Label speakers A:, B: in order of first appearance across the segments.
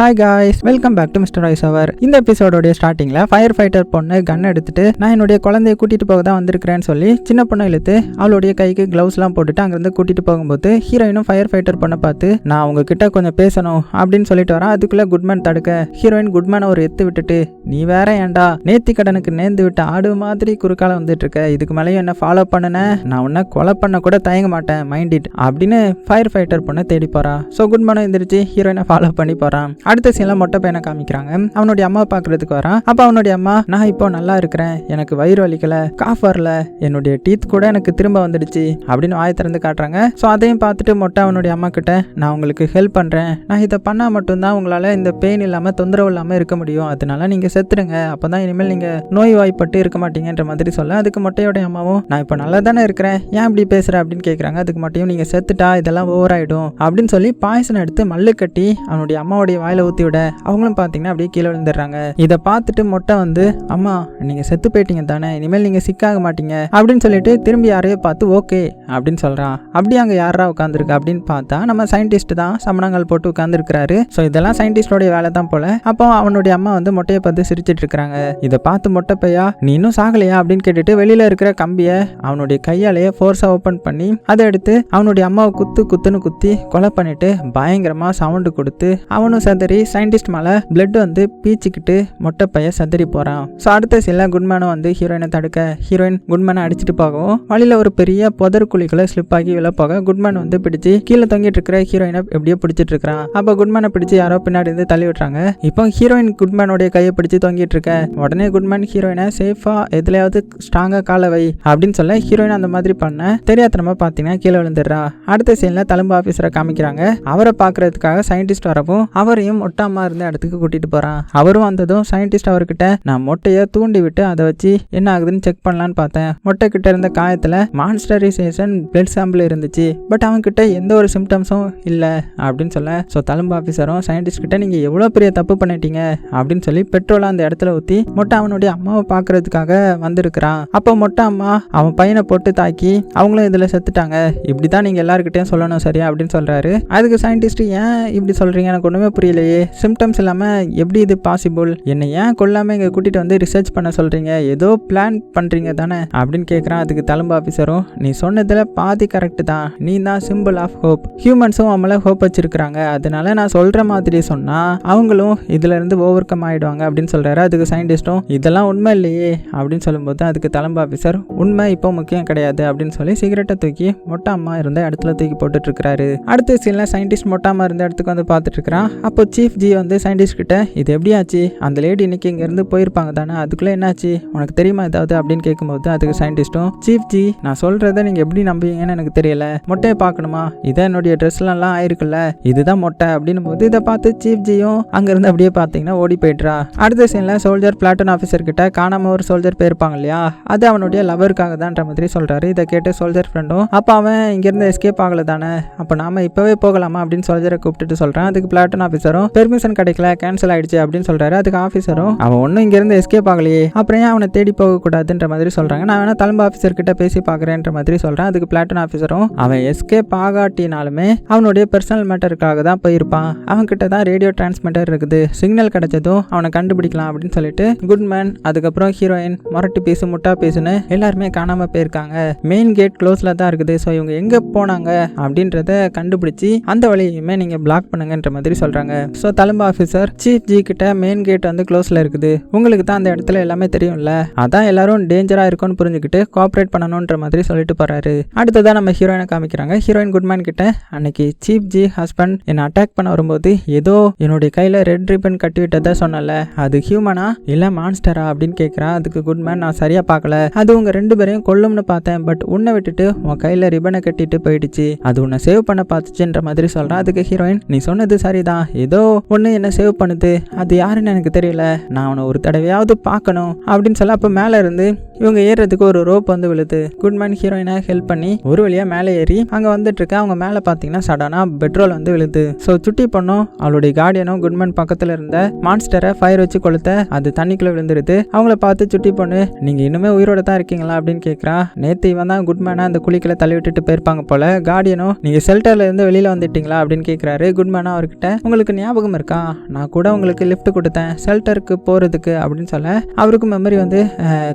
A: Hi guys welcome back to mister Rais அவர் இந்த எபிசோடோடைய ஸ்டார்டிங்கில் ஃபயர் ஃபைட்டர் பொண்ணு கன் எடுத்துட்டு நான் என்னுடைய குழந்தைய கூட்டிகிட்டு போக தான் வந்திருக்கிறேன்னு சொல்லி சின்ன பொண்ணை இழுத்து அவளுடைய கைக்கு க்ளவுஸ்லாம் போட்டுட்டு அங்கேருந்து கூட்டிகிட்டு போகும்போது ஹீரோயினும் ஃபயர் ஃபைட்டர் பொண்ணை பார்த்து நான் உங்ககிட்ட கொஞ்சம் பேசணும் அப்படின்னு சொல்லிட்டு வரேன் அதுக்குள்ளே குட்மேன் தடுக்க ஹீரோயின் குட்மேனை ஒரு எத்து விட்டுட்டு நீ வேற ஏன்டா நேத்தி கடனுக்கு நேர்ந்து விட்ட ஆடு மாதிரி குறுக்கால வந்துட்டு இருக்க இதுக்கு மேலேயும் என்ன ஃபாலோ பண்ணுன? நான் உன்னை கொலை பண்ண கூட தயங்க மாட்டேன் மைண்ட் இட் அப்படின்னு ஃபயர் ஃபைட்டர் பொண்ணை தேடி போகிறான் ஸோ குட்மேனும் எந்திரிச்சு ஹீரோயினை ஃபாலோ பண்ணி போகிறான் அடுத்த சீன்ல மொட்டை பையனை காமிக்கிறாங்க. அவனுடைய அம்மா பார்க்குறதுக்கு வரான். அப்போ அவனுடைய அம்மா நான் இப்போ நல்லா இருக்கிறேன். எனக்கு வயிறு வலிக்கல. காஃப் வரல. என்னுடைய டீத் கூட எனக்கு திரும்ப வந்துடுச்சு. அப்படின்னு வாய் திறந்து காட்டுறாங்க. ஸோ அதையும் பார்த்துட்டு மொட்டை அவனுடைய அம்மா கிட்ட நான் உங்களுக்கு ஹெல்ப் பண்றேன். நான் இதை பண்ணா மட்டும்தான் உங்களால இந்த பெயின் இல்லாம தொந்தரவு இல்லாம இருக்க முடியும். அதனால நீங்க செத்துருங்க அப்பதான் இனிமேல் நீங்க நோய் வாய்ப்பட்டு இருக்க மாட்டீங்கன்ற மாதிரி சொல்ல அதுக்கு மொட்டையோட அம்மாவும் நான் இப்போ நல்லா தானே இருக்கிறேன். ஏன் இப்படி பேசுற? அப்படின்னு கேட்குறாங்க அதுக்கு மட்டும் நீங்க செத்துட்டா இதெல்லாம் ஓவர் ஆயிடும் அப்படின்னு சொல்லி பாயசம் எடுத்து மல்லு கட்டி அவனுடைய அம்மாவுடைய வாயில ஊற்றி விட அவங்களும் பார்த்தீங்கன்னா அப்படியே கீழே விழுந்துடுறாங்க. இதை பார்த்துட்டு மொட்டை வந்து அம்மா நீங்கள் செத்து போயிட்டீங்க தானே இனிமேல் நீங்கள் சிக்காக மாட்டீங்க அப்படின்னு சொல்லிட்டு திரும்பி யாரையோ பார்த்து ஓகே அப்படின்னு சொல்கிறான் அப்படி அங்கே யாரா உட்காந்துருக்கு அப்படின்னு பார்த்தா நம்ம சயின்டிஸ்ட் தான் சமணங்கள் போட்டு உட்காந்துருக்கிறாரு ஸோ இதெல்லாம் சயின்டிஸ்டோடைய வேலை தான் போல. அப்போ அவனுடைய அம்மா வந்து மொட்டையை பார்த்து சிரிச்சிட்டு இருக்கிறாங்க இதை பார்த்து மொட்டை பையா நீ இன்னும் சாகலையா? அப்படின்னு கேட்டுட்டு வெளியில இருக்கிற கம்பியை அவனுடைய கையாலேயே ஃபோர்ஸாக ஓப்பன் பண்ணி அதை எடுத்து அவனுடைய அம்மாவை குத்து குத்துன்னு குத்தி கொலை பண்ணிட்டு பயங்கரமாக சவுண்டு கொடுத்து அவனும் மாதிரி சயின்டிஸ்ட் மேலே பிளட் வந்து பீச்சிக்கிட்டு மொட்டை பைய சதறி போகிறான் ஸோ அடுத்த சில குட்மேனும் வந்து ஹீரோயினை தடுக்க ஹீரோயின் குட்மேனை அடிச்சிட்டு போகவும் வழியில் ஒரு பெரிய புதர் குழிக்குள்ள ஸ்லிப் ஆகி விழ போக குட்மேன் வந்து பிடிச்சி கீழே தொங்கிட்டு இருக்கிற ஹீரோயினை எப்படியோ பிடிச்சிட்டு இருக்கிறான். அப்போ குட்மேனை பிடிச்சி யாரோ பின்னாடி இருந்து தள்ளி விட்டுறாங்க இப்போ ஹீரோயின் குட்மேனுடைய கையை பிடிச்சி தொங்கிட்டு இருக்க. உடனே குட்மேன் ஹீரோயினை சேஃபாக எதுலையாவது ஸ்ட்ராங்காக காலை வை அப்படின்னு சொல்ல ஹீரோயின் அந்த மாதிரி பண்ண தெரியாதனமா பார்த்தீங்கன்னா கீழே விழுந்துடுறா. அடுத்த சீனில் தழும்பு ஆஃபீஸரை காமிக்கிறாங்க. அவரை பார்க்கறதுக்காக சயின்டிஸ்ட் வரவும் அவரையும் மொட்டாமா இருந்த இடத்துக்கு கூட்டிட்டு போறான். அவரும் வந்ததும் சயின்டிஸ்ட் அவர்கிட்ட நான் மொட்டையை தூண்டி விட்டு அதை வச்சு என்ன ஆகுதுன்னு செக் பண்ணலான்னு பார்த்தேன். மொட்டை கிட்ட இருந்த காயத்துல மான்ஸ்டரைசேஷன் பிளட் சாம்பிள் இருந்துச்சு. பட் அவன்கிட்ட எந்த ஒரு சிம்டம்ஸும் இல்லை அப்படின்னு சொல்ல ஸோ தழும்பு ஆஃபீஸரும் சயின்டிஸ்ட் கிட்ட நீங்க எவ்வளோ பெரிய தப்பு பண்ணிட்டீங்க? அப்படின்னு சொல்லி பெட்ரோலை அந்த இடத்துல ஊற்றி மொட்டை அவனுடைய அம்மாவை பார்க்கறதுக்காக வந்திருக்கிறான். அப்போ மொட்டை அம்மா அவன் பையனை போட்டு தாக்கி அவங்களும் இதில் செத்துட்டாங்க. இப்படி தான் நீங்கள் எல்லாருக்கிட்டையும் சொல்லணும் சரியா? அப்படின்னு சொல்கிறாரு அதுக்கு சயின்டிஸ்ட் ஏன் இப்படி சொல்கிறீங்க எனக்கு ஒன்றுமே இல்லையே சிம்டம்ஸ் இல்லாமல் எப்படி இது பாசிபிள் என்னை ஏன் கொல்லாமல் இங்கே கூட்டிகிட்டு வந்து ரிசர்ச் பண்ண சொல்கிறீங்க ஏதோ பிளான் பண்ணுறீங்க தானே? அப்படின்னு கேட்குறான் அதுக்கு தழும்பு ஆஃபீஸரும் நீ சொன்னதில் பாதி கரெக்டு தான். நீ தான் சிம்பிள் ஆஃப் ஹோப் ஹியூமன்ஸும் அவங்கள ஹோப் வச்சிருக்கிறாங்க. அதனால நான் சொல்கிற மாதிரி சொன்னால் அவங்களும் இதுலேருந்து ஓவர் கம் ஆகிடுவாங்க அப்படின்னு சொல்கிறாரு அதுக்கு சயின்டிஸ்ட்டும் இதெல்லாம் உண்மை இல்லையே அப்படின்னு சொல்லும்போது அதுக்கு தலம்பு ஆஃபீஸர் உண்மை இப்போ முக்கியம் கிடையாது அப்படின்னு சொல்லி சிகரெட்டை தூக்கி மொட்டாமா அம்மா இருந்த இடத்துல தூக்கி போட்டுட்டு இருக்கிறாரு. அடுத்த சீனில் சயின்டிஸ்ட் மொட்டாமா இருந்த இடத்துக்கு வந்து பார்த்துட்டு இருக்கிறான். அப்போ சீஃப் ஜி வந்து சயின்டிஸ்ட் கிட்ட இது எப்படி ஆச்சு? அந்த லேடி இன்னைக்கு இங்கேருந்து போயிருப்பாங்க தானே? அதுக்குள்ளே என்னாச்சு? உனக்கு தெரியுமா ஏதாவது? அப்படின்னு கேட்கும்போது அதுக்கு சயின்டிஸ்ட்டும் சீஃப் ஜி நான் சொல்கிறத நீங்கள் எப்படி நம்புவீங்கன்னு எனக்கு தெரியல. மொட்டையை பார்க்கணுமா? இதான் என்னுடைய ட்ரெஸ்லாம் ஆயிருக்குல்ல. இதுதான் மொட்டை. அப்படின்னு போது இதை பார்த்து சீஃப் ஜியும் அங்கேருந்து அப்படியே பார்த்தீங்கன்னா ஓடி போயிட்டுறா அடுத்த சீனில் சோல்ஜர் பிளாட்டூன் ஆஃபீஸர் கிட்ட காணாம ஒரு சோல்ஜர் போயிருப்பாங்க இல்லையா? அது அவனுடைய லவருக்காக தான்ற மாதிரி சொல்கிறாரு இதை கேட்டு சோல்ஜர் ஃப்ரெண்டும் அப்போ அவன் இங்கேருந்து எஸ்கேப் ஆகல தானே? அப்போ நாம இப்போவே போகலாமா? அப்படின்னு சோல்ஜரை கூப்பிட்டுட்டு சொல்கிறேன் அதுக்கு பிளாட்டூன் ஆஃபீஸரும் பெர்மிஷன் கிடைக்கல கேன்சல் ஆயிடுச்சு அப்படின்னு சொல்றாரு. அதுக்கு ஆஃபீஸரும் அவன் ஒன்றும் இங்கிருந்து எஸ்கேப் ஆகலையே. அப்புறம் ஏன் அவனை தேடி போக கூடாதுன்ற மாதிரி சொல்றாங்க. நான் வேணா தலைமை ஆஃபீஸர் கிட்ட பேசி பார்க்குறேன்ற மாதிரி சொல்றேன். அதுக்கு பிளாட்டன் ஆஃபீஸரும் அவன் எஸ்கேப் ஆகாட்டினாலுமே அவனுடைய பர்சனல் மேட்டருக்காக தான் போயிருப்பான். அவன் கிட்ட தான் ரேடியோ டிரான்ஸ்மிட்டர் இருக்குது. சிக்னல் கிடைச்சதும் அவனை கண்டுபிடிக்கலாம் அப்படின்னு சொல்லிட்டு குட்மேன் அதுக்கப்புறம் ஹீரோயின் முரட்டு பேசு முட்டா பேசுன்னு எல்லாருமே காணாம போயிருக்காங்க. மெயின் கேட் க்ளோஸ்ல தான் இருக்குது. ஸோ இவங்க எங்க போனாங்க அப்படின்றத கண்டுபிடிச்சி அந்த வழியுமே நீங்க பிளாக் பண்ணுங்கன்ற மாதிரி சொல்றாங்க. ஸோ தழும்பு ஆஃபீஸர் சீஃப் ஜி கிட்ட மெயின் கேட் வந்து க்ளோஸில் இருக்குது. உங்களுக்கு தான் அந்த இடத்துல எல்லாமே தெரியும்ல? அதான் எல்லாரும் டேஞ்சராக இருக்கும்னு புரிஞ்சுக்கிட்டு கோஆப்ரேட் பண்ணணுன்ற மாதிரி சொல்லிட்டு போகிறாரு அடுத்ததான் நம்ம ஹீரோயினை காமிக்கிறாங்க. ஹீரோயின் குட்மேன் கிட்ட அன்னைக்கு சீஃப் ஜி ஹஸ்பண்ட் என்னை அட்டாக் பண்ண வரும்போது ஏதோ என்னுடைய கையில் ரெட் ரிப்பன் கட்டி விட்டதா சொன்னல. அது ஹியூமனா இல்லை மான்ஸ்டரா அப்படின்னு கேட்குறான் அதுக்கு குட்மேன் நான் சரியாக பார்க்கல. அது உங்கள் ரெண்டு பேரையும் கொல்லும்னு பார்த்தேன். பட் உன்னை விட்டுட்டு உன் கையில் ரிப்பனை கட்டிட்டு போயிடுச்சு. அது உன்னை சேவ் பண்ண பார்த்துச்சுன்ற மாதிரி சொல்கிறான் அதுக்கு ஹீரோயின் நீ சொன்னது சரிதான். ஏதோ ஒன்று என்ன சேவ் பண்ணுது? அது யாருன்னு எனக்கு தெரியல. நான் அவனை ஒரு தடவையாவது பார்க்கணும் அப்படின்னு சொல்ல அப்போ மேலே இருந்து இவங்க ஏறுறதுக்கு ஒரு ரோப் வந்து விழுது. குட்மேன் ஹீரோயினை ஹெல்ப் பண்ணி ஒரு வழியாக மேலே ஏறி அங்கே வந்துட்டு இருக்க அவங்க மேலே பார்த்தீங்கன்னா சடனாக பெட்ரோல் வந்து விழுது. ஸோ சுட்டி பண்ணும் அவளுடைய கார்டியனும் குட்மேன் பக்கத்தில் இருந்த மான்ஸ்டரை ஃபயர் வச்சு கொளுத்த அது தண்ணிக்குள்ளே விழுந்துருது. அவங்கள பார்த்து சுட்டி பொண்ணு நீங்கள் இன்னுமே உயிரோட தான் இருக்கீங்களா? அப்படின்னு கேட்குறா நேற்று இவன் தான் குட்மேனாக அந்த குழிக்குள்ள தள்ளி விட்டுட்டு போயிருப்பாங்க போல. கார்டியனும் நீங்கள் ஷெல்டர்ல இருந்து வெளியில் வந்துட்டீங்களா? அப்படின்னு கேட்குறாரு குட்மேனா அவர்கிட்ட உங்களுக்கு ஞாபகம் ஞாபகம் இருக்கா? நான் கூட உங்களுக்கு லிஃப்ட் கொடுத்தேன். ஷெல்டருக்கு போகிறதுக்கு அப்படின்னு சொல்ல அவருக்கும் மெமரி வந்து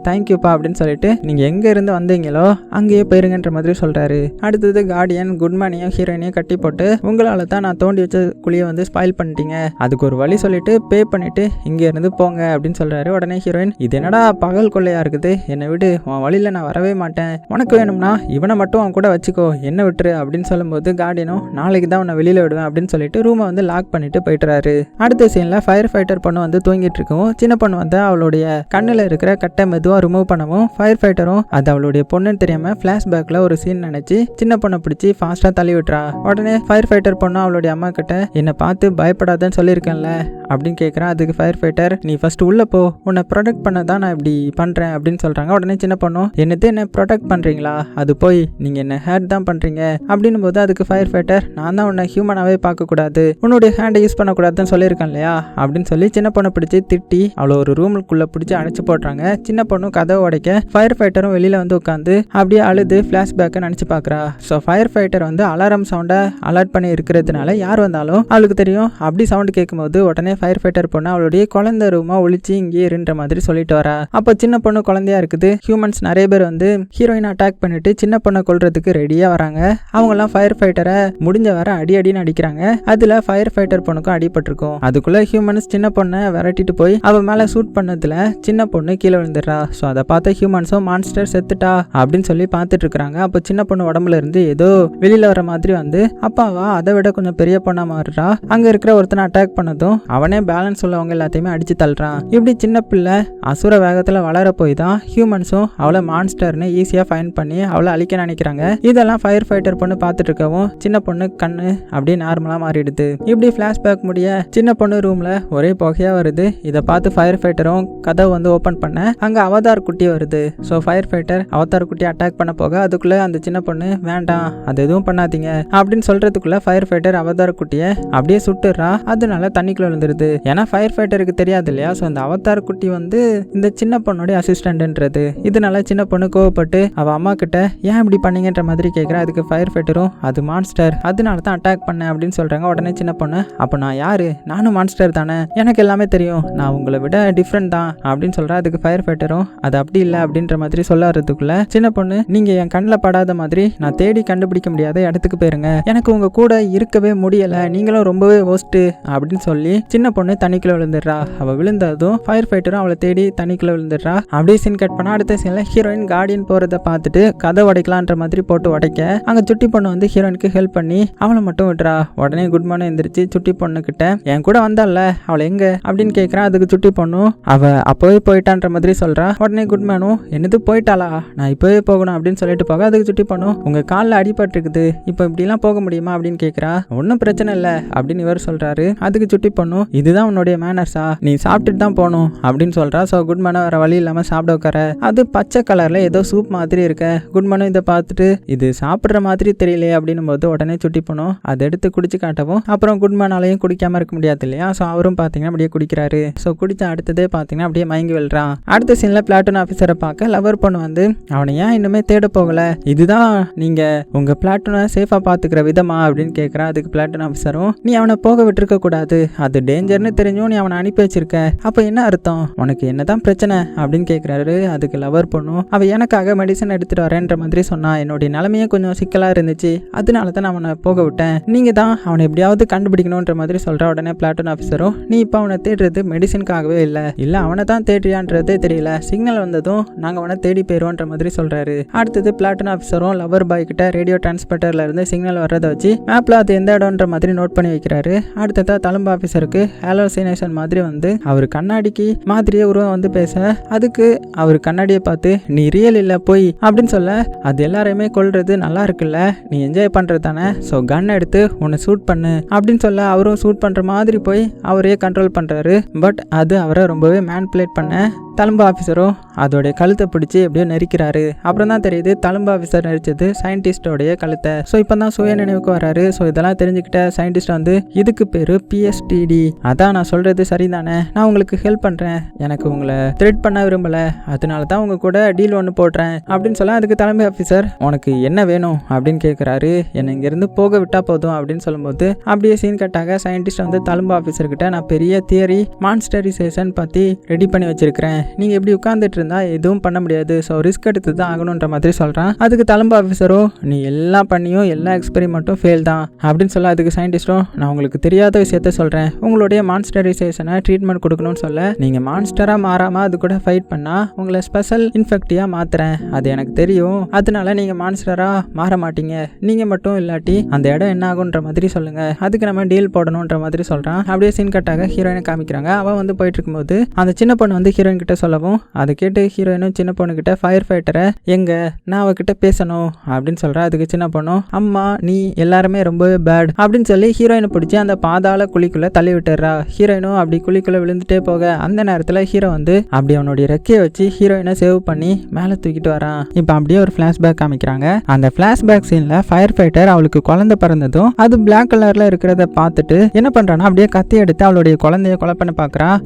A: தேங்க்யூப்பா அப்படின்னு சொல்லிட்டு நீங்கள் எங்கே இருந்து வந்தீங்களோ அங்கேயே போயிருங்கன்ற மாதிரி சொல்கிறாரு அடுத்தது கார்டியன் குட்மேனையும் ஹீரோயினையும் கட்டி போட்டு உங்களால் தான் நான் தோண்டி வச்ச குழியை வந்து ஸ்பாயில் பண்ணிட்டீங்க. அதுக்கு ஒரு வழி சொல்லிட்டு பே பண்ணிட்டு இங்கே இருந்து போங்க அப்படின்னு சொல்கிறாரு உடனே ஹீரோயின் இது என்னடா பகல் கொள்ளையாக இருக்குது? என்னை விடு. உன் வழியில் நான் வரவே மாட்டேன். உனக்கு வேணும்னா இவனை மட்டும் அவன் கூட வச்சுக்கோ. என்ன விட்டுரு அப்படின்னு சொல்லும்போது கார்டியனும் நாளைக்கு தான் உன்னை வெளியில் விடுவேன் அப்படின்னு சொல்லிட்டு ரூமை வந்து லாக் பண்ணிட்டு போயிட்டுறாரு. அடுத்த சீனில் ஃபயர் ஃபைட்டர் பொண்ணு வந்து தூங்கிட்டு இருக்கவும் சின்ன பொண்ணு வந்து அவளுடைய கண்ணில் இருக்கிற கட்டை மெதுவாக ரிமூவ் பண்ணவும் ஃபயர் ஃபைட்டரும் அது அவளுடைய பொண்ணுன்னு தெரியாமல் ஃப்ளாஷ்பேக்கில் ஒரு சீன் நினச்சி சின்ன பொண்ணை பிடிச்சி ஃபாஸ்ட்டாக தள்ளி விட்டுறா. உடனே ஃபயர் ஃபைட்டர் பொண்ணு அவளுடைய அம்மா கிட்ட என்னை பார்த்து பயப்படாதன்னு சொல்லியிருக்கேன்ல அப்படின்னு கேட்குறான் அதுக்கு ஃபயர் ஃபைட்டர் நீ ஃபர்ஸ்ட் உள்ளே போ உன்னை ப்ரொடெக்ட் பண்ண தான் நான் இப்படி பண்ணுறேன் அப்படின்னு சொல்கிறாங்க உடனே சின்ன பொண்ணும் என்னது என்ன ப்ரொடெக்ட் பண்ணுறீங்களா அது போய் நீங்கள் என்ன ஹேட் தான் பண்ணுறீங்க அப்படின்னும் போது அதுக்கு ஃபயர் ஃபைட்டர் நான் தான் உன்னை ஹியூமனாகவே பார்க்கக்கூடாது. உன்னுடைய ஹேண்டை யூஸ் பண்ணக்கூடாதுன்னு சொல்லியிருக்கேன் இல்லையா? அப்படின்னு சொல்லி சின்ன பொண்ணை பிடிச்சி திட்டி அவ்வளோ ஒரு ரூமுக்குள்ளே பிடிச்சி அணைச்சி போடுறாங்க சின்ன பொண்ணும் கதவை உடைக்க ஃபயர் ஃபைட்டரும் வெளியில் வந்து உட்காந்து அப்படியே அழுது ஃப்ளாஷ்பேக்கை நினச்சி பார்க்குறா ஸோ ஃபயர் ஃபைட்டர் வந்து அலாரம் சவுண்டை அலர்ட் பண்ணி இருக்கிறதுனால யார் வந்தாலும் அவளுக்கு தெரியும். அப்படி சவுண்டு கேட்கும்போது உடனே ஃபயர் ஃபைட்டர் பொண்ணு அவளுடைய குழந்தை ரூமா ஒழிச்சு இங்கே இருன்ற மாதிரி சொல்லிட்டு வரா. அப்போ சின்ன பொண்ணு குழந்தையா இருக்குது. ஹியூமன்ஸ் நிறைய பேர் வந்து ஹீரோயின் அட்டாக் பண்ணிட்டு சின்ன பொண்ணை கொள்றதுக்கு ரெடியாக வராங்க. அவங்கெல்லாம் ஃபயர் ஃபைட்டரை முடிஞ்ச வர அடி அடின்னு அடிக்கிறாங்க. அதில் ஃபயர் ஃபைட்டர் பொண்ணுக்கும் அடிபட்டிருக்கும். அதுக்குள்ள ஹியூமன்ஸ் சின்ன பொண்ணை விரட்டிட்டு போய் அவ மேலே ஷூட் பண்ணதுல சின்ன பொண்ணு கீழே விழுந்துடுறா. ஸோ அதை பார்த்த ஹியூமன்ஸும் மான்ஸ்டர் செத்துட்டா அப்படின்னு சொல்லி பார்த்துட்டு இருக்கிறாங்க அப்போ சின்ன பொண்ணு உடம்புல இருந்து ஏதோ வெளியில வர மாதிரி வந்து அப்பாவா அதை விட கொஞ்சம் பெரிய பொண்ணா மாறுறா. அங்க இருக்கிற ஒருத்தனை அட்டாக் பண்ணதும் அவனே பேலன்ஸ் உள்ளவங்க எல்லாத்தையுமே அடிச்சு தள்ளுறான். இப்படி சின்ன பிள்ளை அசுர வேகத்துல வளர போய் தான் ஹியூமன்ஸும் அவளை மான்ஸ்டர்னு ஈஸியா ஃபைன் பண்ணி அவளை அழிக்க நினைக்கிறாங்க. இதெல்லாம் ஃபயர் ஃபைட்டர் பொண்ணு பார்த்துட்டு இருக்கவும் சின்ன பொண்ணு கண்ணு அப்படியே நார்மலா மாறிடுது. இப்படி ஃபிளாஷ் பார்க்க முடிய சின்ன பொண்ணு ரூம்ல ஒரே புகையா வருது. இதை பார்த்து ஃபயர் ஃபைட்டரும் கதவை வந்து ஓப்பன் பண்ண அங்க அவதார் குட்டி வருது. ஸோ ஃபயர் ஃபைட்டர் அவதார் குட்டி அட்டாக் பண்ண போக அதுக்குள்ள அந்த சின்ன பொண்ணு வேண்டாம் அது எதுவும் பண்ணாதீங்க. அப்படின்னு சொல்றதுக்குள்ள ஃபயர் ஃபைட்டர் அவதார் குட்டியை அப்படியே சுட்டுறா அதனால தண்ணிக்குள்ள விழுந்துருது. ஏன்னா ஃபயர் ஃபைட்டருக்கு தெரியாது இல்லையா? ஸோ அந்த அவதார் குட்டி வந்து இந்த சின்ன பொண்ணுடைய அசிஸ்டன்ட்ன்றது இதனால சின்ன பொண்ணு கோவப்பட்டு அவ அம்மா கிட்ட ஏன் இப்படி பண்ணீங்கன்ற மாதிரி கேட்குறா அதுக்கு ஃபயர் ஃபைட்டரும் அது மான்ஸ்டர் அதனால தான் அட்டாக் பண்ணேன் அப்படின்னு சொல்றாங்க. உடனே சின்ன பொண்ணு அப்போ அப்போ நான் யாரு? நானும் மான்ஸ்டர் தானே? எனக்கு எல்லாமே தெரியும். நான் உங்களை விட டிஃப்ரெண்ட் தான். அப்படின்னு சொல்றா அதுக்கு ஃபயர் ஃபைட்டரும் அது அப்படி இல்லை அப்படின்ற மாதிரி சொல்ல வர்றதுக்குள்ள சின்ன பொண்ணு நீங்கள் என் கண்ணில் படாத மாதிரி நான் தேடி கண்டுபிடிக்க முடியாத இடத்துக்கு போயிருங்க. எனக்கு உங்கள் கூட இருக்கவே முடியல. நீங்களும் ரொம்பவே ஒஸ்ட்டு அப்படின்னு சொல்லி சின்ன பொண்ணு தண்ணிக்குள்ள விழுந்துடுறா. அவள் விழுந்ததும் ஃபயர் ஃபைட்டரும் அவளை தேடி தண்ணிக்குள்ள விழுந்துடுறா. அப்படியே சீன் கட் பண்ணா அடுத்த சீனில் ஹீரோயின் கார்டியன் போகிறத பார்த்துட்டு கதை உடைக்கலான்ற மாதிரி போட்டு உடைக்க அங்கே சுட்டி பொண்ணு வந்து ஹீரோயினுக்கு ஹெல்ப் பண்ணி அவளை மட்டும் விட்டுறா. உடனே குட் மார்னிங் எந்திரிச்சு சுட்டி பொண்ணு பொண்ணுக்கிட்ட என் கூட வந்தால அவளை எங்க? அப்படின்னு கேட்குறான் அதுக்கு சுட்டி பொண்ணும் அவ அப்போவே போயிட்டான்ற மாதிரி சொல்றா. உடனே குட்மேனும் என்னது போயிட்டாளா? நான் இப்போவே போகணும் அப்படின்னு சொல்லிட்டு போக அதுக்கு சுட்டி பொண்ணும் உங்க காலில் அடிபட்டுருக்குது. இப்போ இப்படிலாம் போக முடியுமா? அப்படின்னு கேட்குறா ஒன்றும் பிரச்சனை இல்லை அப்படின்னு இவர் சொல்றாரு. அதுக்கு சுட்டி பொண்ணும் இதுதான் உன்னுடைய மேனர்ஸா நீ சாப்பிட்டுட்டு தான் போகணும் அப்படின்னு சொல்றா. ஸோ குட்மேனை வேற வழி இல்லாமல் சாப்பிட உட்கார. அது பச்சை கலர்ல ஏதோ சூப் மாதிரி இருக்க. குட் மேனும் இதை பார்த்துட்டு இது சாப்பிட்ற மாதிரி தெரியலையே அப்படின்னு போது உடனே சுட்டி பண்ணும் அதை எடுத்து குடிச்சு காட்டவும் அப்புறம் குட் மேனாலையும் குடிக்காம இருக்க முடியாது இல்லையா? ஸோ அவரும் பார்த்தீங்கன்னா அப்படியே குடிக்கிறாரு. ஸோ குடிச்ச அடுத்ததே பார்த்தீங்கன்னா அப்படியே மயங்கி விழுறான். அடுத்த சீன்ல பிளாட்டூன் ஆஃபீஸரை பார்க்க லவர் பொண்ணு வந்து அவனை ஏன் இன்னுமே தேட போகல? இதுதான் நீங்க உங்க பிளாட்டூனை சேஃபா பாத்துக்கிற விதமா? அப்படின்னு கேட்குறா அதுக்கு பிளாட்டூன் ஆஃபீஸரும் நீ அவனை போக விட்டுருக்க கூடாது. அது டேஞ்சர்னு தெரிஞ்சும் நீ அவனை அனுப்பி வச்சிருக்க. அப்போ என்ன அர்த்தம்? உனக்கு என்னதான் பிரச்சனை? அப்படின்னு கேட்குறாரு அதுக்கு லவர் பொண்ணும் அவ எனக்காக மெடிசன் எடுத்துட்டு வரேன்ற மாதிரி சொன்னா என்னுடைய நிலைமையே கொஞ்சம் சிக்கலா இருந்துச்சு. அதனால தான் நான் அவனை போக விட்டேன். நீங்க தான் அவனை எப்படியாவது கண்டுபிடிக்கணுன்ற மாதிரி மாதிரி சொல்கிற உடனே பிளாட்டூன் ஆஃபீஸரும் நீ இப்போ அவனை தேடுறது மெடிசனுக்காகவே இல்லை. இல்லை அவனை தான் தேடுறியான்றதே தெரியல. சிக்னல் வந்ததும் நாங்கள் அவனை தேடி போயிடுவோன்ற மாதிரி சொல்கிறாரு அடுத்தது பிளாட்டூன் ஆஃபீஸரும் லவர் பாய் கிட்ட ரேடியோ டிரான்ஸ்பர்டர்ல இருந்து சிக்னல் வர்றதை வச்சு மேப்பில் அது எந்த இடம்ன்ற மாதிரி நோட் பண்ணி வைக்கிறாரு. அடுத்ததாக தழும்பு ஆஃபீஸருக்கு ஹாலோசினேஷன் மாதிரி வந்து அவர் கண்ணாடிக்கு மாதிரியே உருவம் வந்து பேச அதுக்கு அவர் கண்ணாடியை பார்த்து நீ ரியல் இல்லை போய் அப்படின்னு சொல்ல அது எல்லாரையுமே கொள்றது நல்லா இருக்குல்ல. நீ என்ஜாய் பண்ணுறது தானே. ஸோ கன் எடுத்து உன்னை ஷூட் பண்ணு அப்படின்னு சொல்ல அவரும் ஷூட் பண்ணுற மாதிரி போய் அவரையே கண்ட்ரோல் பண்ணுறாரு பட் அது அவரை ரொம்பவே மேன்பிளேட் பண்ண தழும்பு ஆஃபீஸரும் அதோடைய கழுத்தை பிடிச்சி எப்படியோ நெரிக்கிறாரு. அப்புறம் தான் தெரியுது தழும்பு ஆஃபீஸர் நெரிச்சது சயின்டிஸ்டோடைய கழுத்தை. ஸோ இப்போ தான் சுய நினைவுக்கு வராரு. ஸோ இதெல்லாம் தெரிஞ்சுக்கிட்ட சயின்டிஸ்ட் வந்து இதுக்கு பேர் பிஎஸ்டிடி அதான் நான் சொல்கிறது சரிதானே? நான் உங்களுக்கு ஹெல்ப் பண்ணுறேன் எனக்கு உங்களை த்ரெட் பண்ண விரும்பலை. அதனால தான் உங்கள் கூட டீல் ஒன்று போடுறேன். அப்படின்னு சொல்ல அதுக்கு தலைமை ஆஃபீஸர் உனக்கு என்ன வேணும்? அப்படின்னு கேட்குறாரு என்னை இங்கேருந்து போக விட்டால் போதும் அப்படின்னு சொல்லும்போது அப்படியே சீன் கட்டாக சயின்டிஸ்ட் வந்து தழும்பு ஆஃபீஸர்கிட்ட நான் பெரிய தியரி மான்ஸ்டரிசேஷன் பற்றி ரெடி பண்ணி வச்சிருக்கிறேன். நீங்கள் எப்படி உட்காந்துட்டு இருந்தா எதுவும் பண்ண முடியாது. ஸோ ரிஸ்க் எடுத்து தான் ஆகணுன்ற மாதிரி சொல்கிறான் அதுக்கு தழும்பு ஆஃபீஸரோ நீ எல்லாம் பண்ணியும் எல்லா எக்ஸ்பெரிமெண்ட்டும் ஃபெயில் தான். அப்படின்னு சொல்ல அதுக்கு சயின்டிஸ்ட்டும் நான் உங்களுக்கு தெரியாத விஷயத்த சொல்கிறேன் உங்களுடைய மான்ஸ்டரைசேஷனை ட்ரீட்மெண்ட் கொடுக்கணும்னு சொல்ல நீங்கள் மான்ஸ்டராக மாறாமல் அது கூட ஃபைட் பண்ணால் உங்களை ஸ்பெஷல் இன்ஃபெக்டியாக மாற்றுறேன் அது எனக்கு தெரியும். அதனால நீங்கள் மான்ஸ்டராக மாற மாட்டீங்க. நீங்கள் மட்டும் இல்லாட்டி அந்த இடம் என்ன ஆகுன்ற மாதிரி சொல்லுங்கள் அதுக்கு நம்ம டீல் போடணுன்ற மாதிரி சொல்கிறான் அப்படியே சீன் கட்டாக ஹீரோயினை காமிக்கிறாங்க. அவன் வந்து போயிட்டு இருக்கும்போது அந்த சின்ன பொண்ணு வந்து ஹீரோயின் கிட்ட சொல்லவும் அதை கேட்டு ஹீரோயினும் சின்ன பொண்ணு கிட்ட ஃபயர் ஃபைட்டரை எங்க நான் அவகிட்ட பேசணும் அப்படின்னு சொல்கிறா அதுக்கு சின்ன பொண்ணும் அம்மா நீ எல்லாருமே ரொம்பவே பேட் அப்படின்னு சொல்லி ஹீரோயினை பிடிச்சி அந்த பாதாள குழிக்குள்ள தள்ளி விட்டுறா ஹீரோயினும் அப்படி குழிக்குள்ள விழுந்துட்டே போக அந்த நேரத்தில் ஹீரோ வந்து அப்படி அவனுடைய ரெக்கையை வச்சு ஹீரோயினை சேவ் பண்ணி மேலே தூக்கிட்டு வரான். இப்போ அப்படியே ஒரு ஃப்ளாஷ்பேக் காமிக்கிறாங்க. அந்த ஃப்ளாஷ்பேக் சீனில் ஃபயர் ஃபைட்டர் அவளுக்கு குழந்தை பிறந்ததும் அது பிளாக் கலரில் இருக்கிறத பார்த்துட்டு என்ன பண்ணுறான்னா அப்படியே கத்தி எடுத்து அவளுடைய குழந்தைய கொலை பண்ண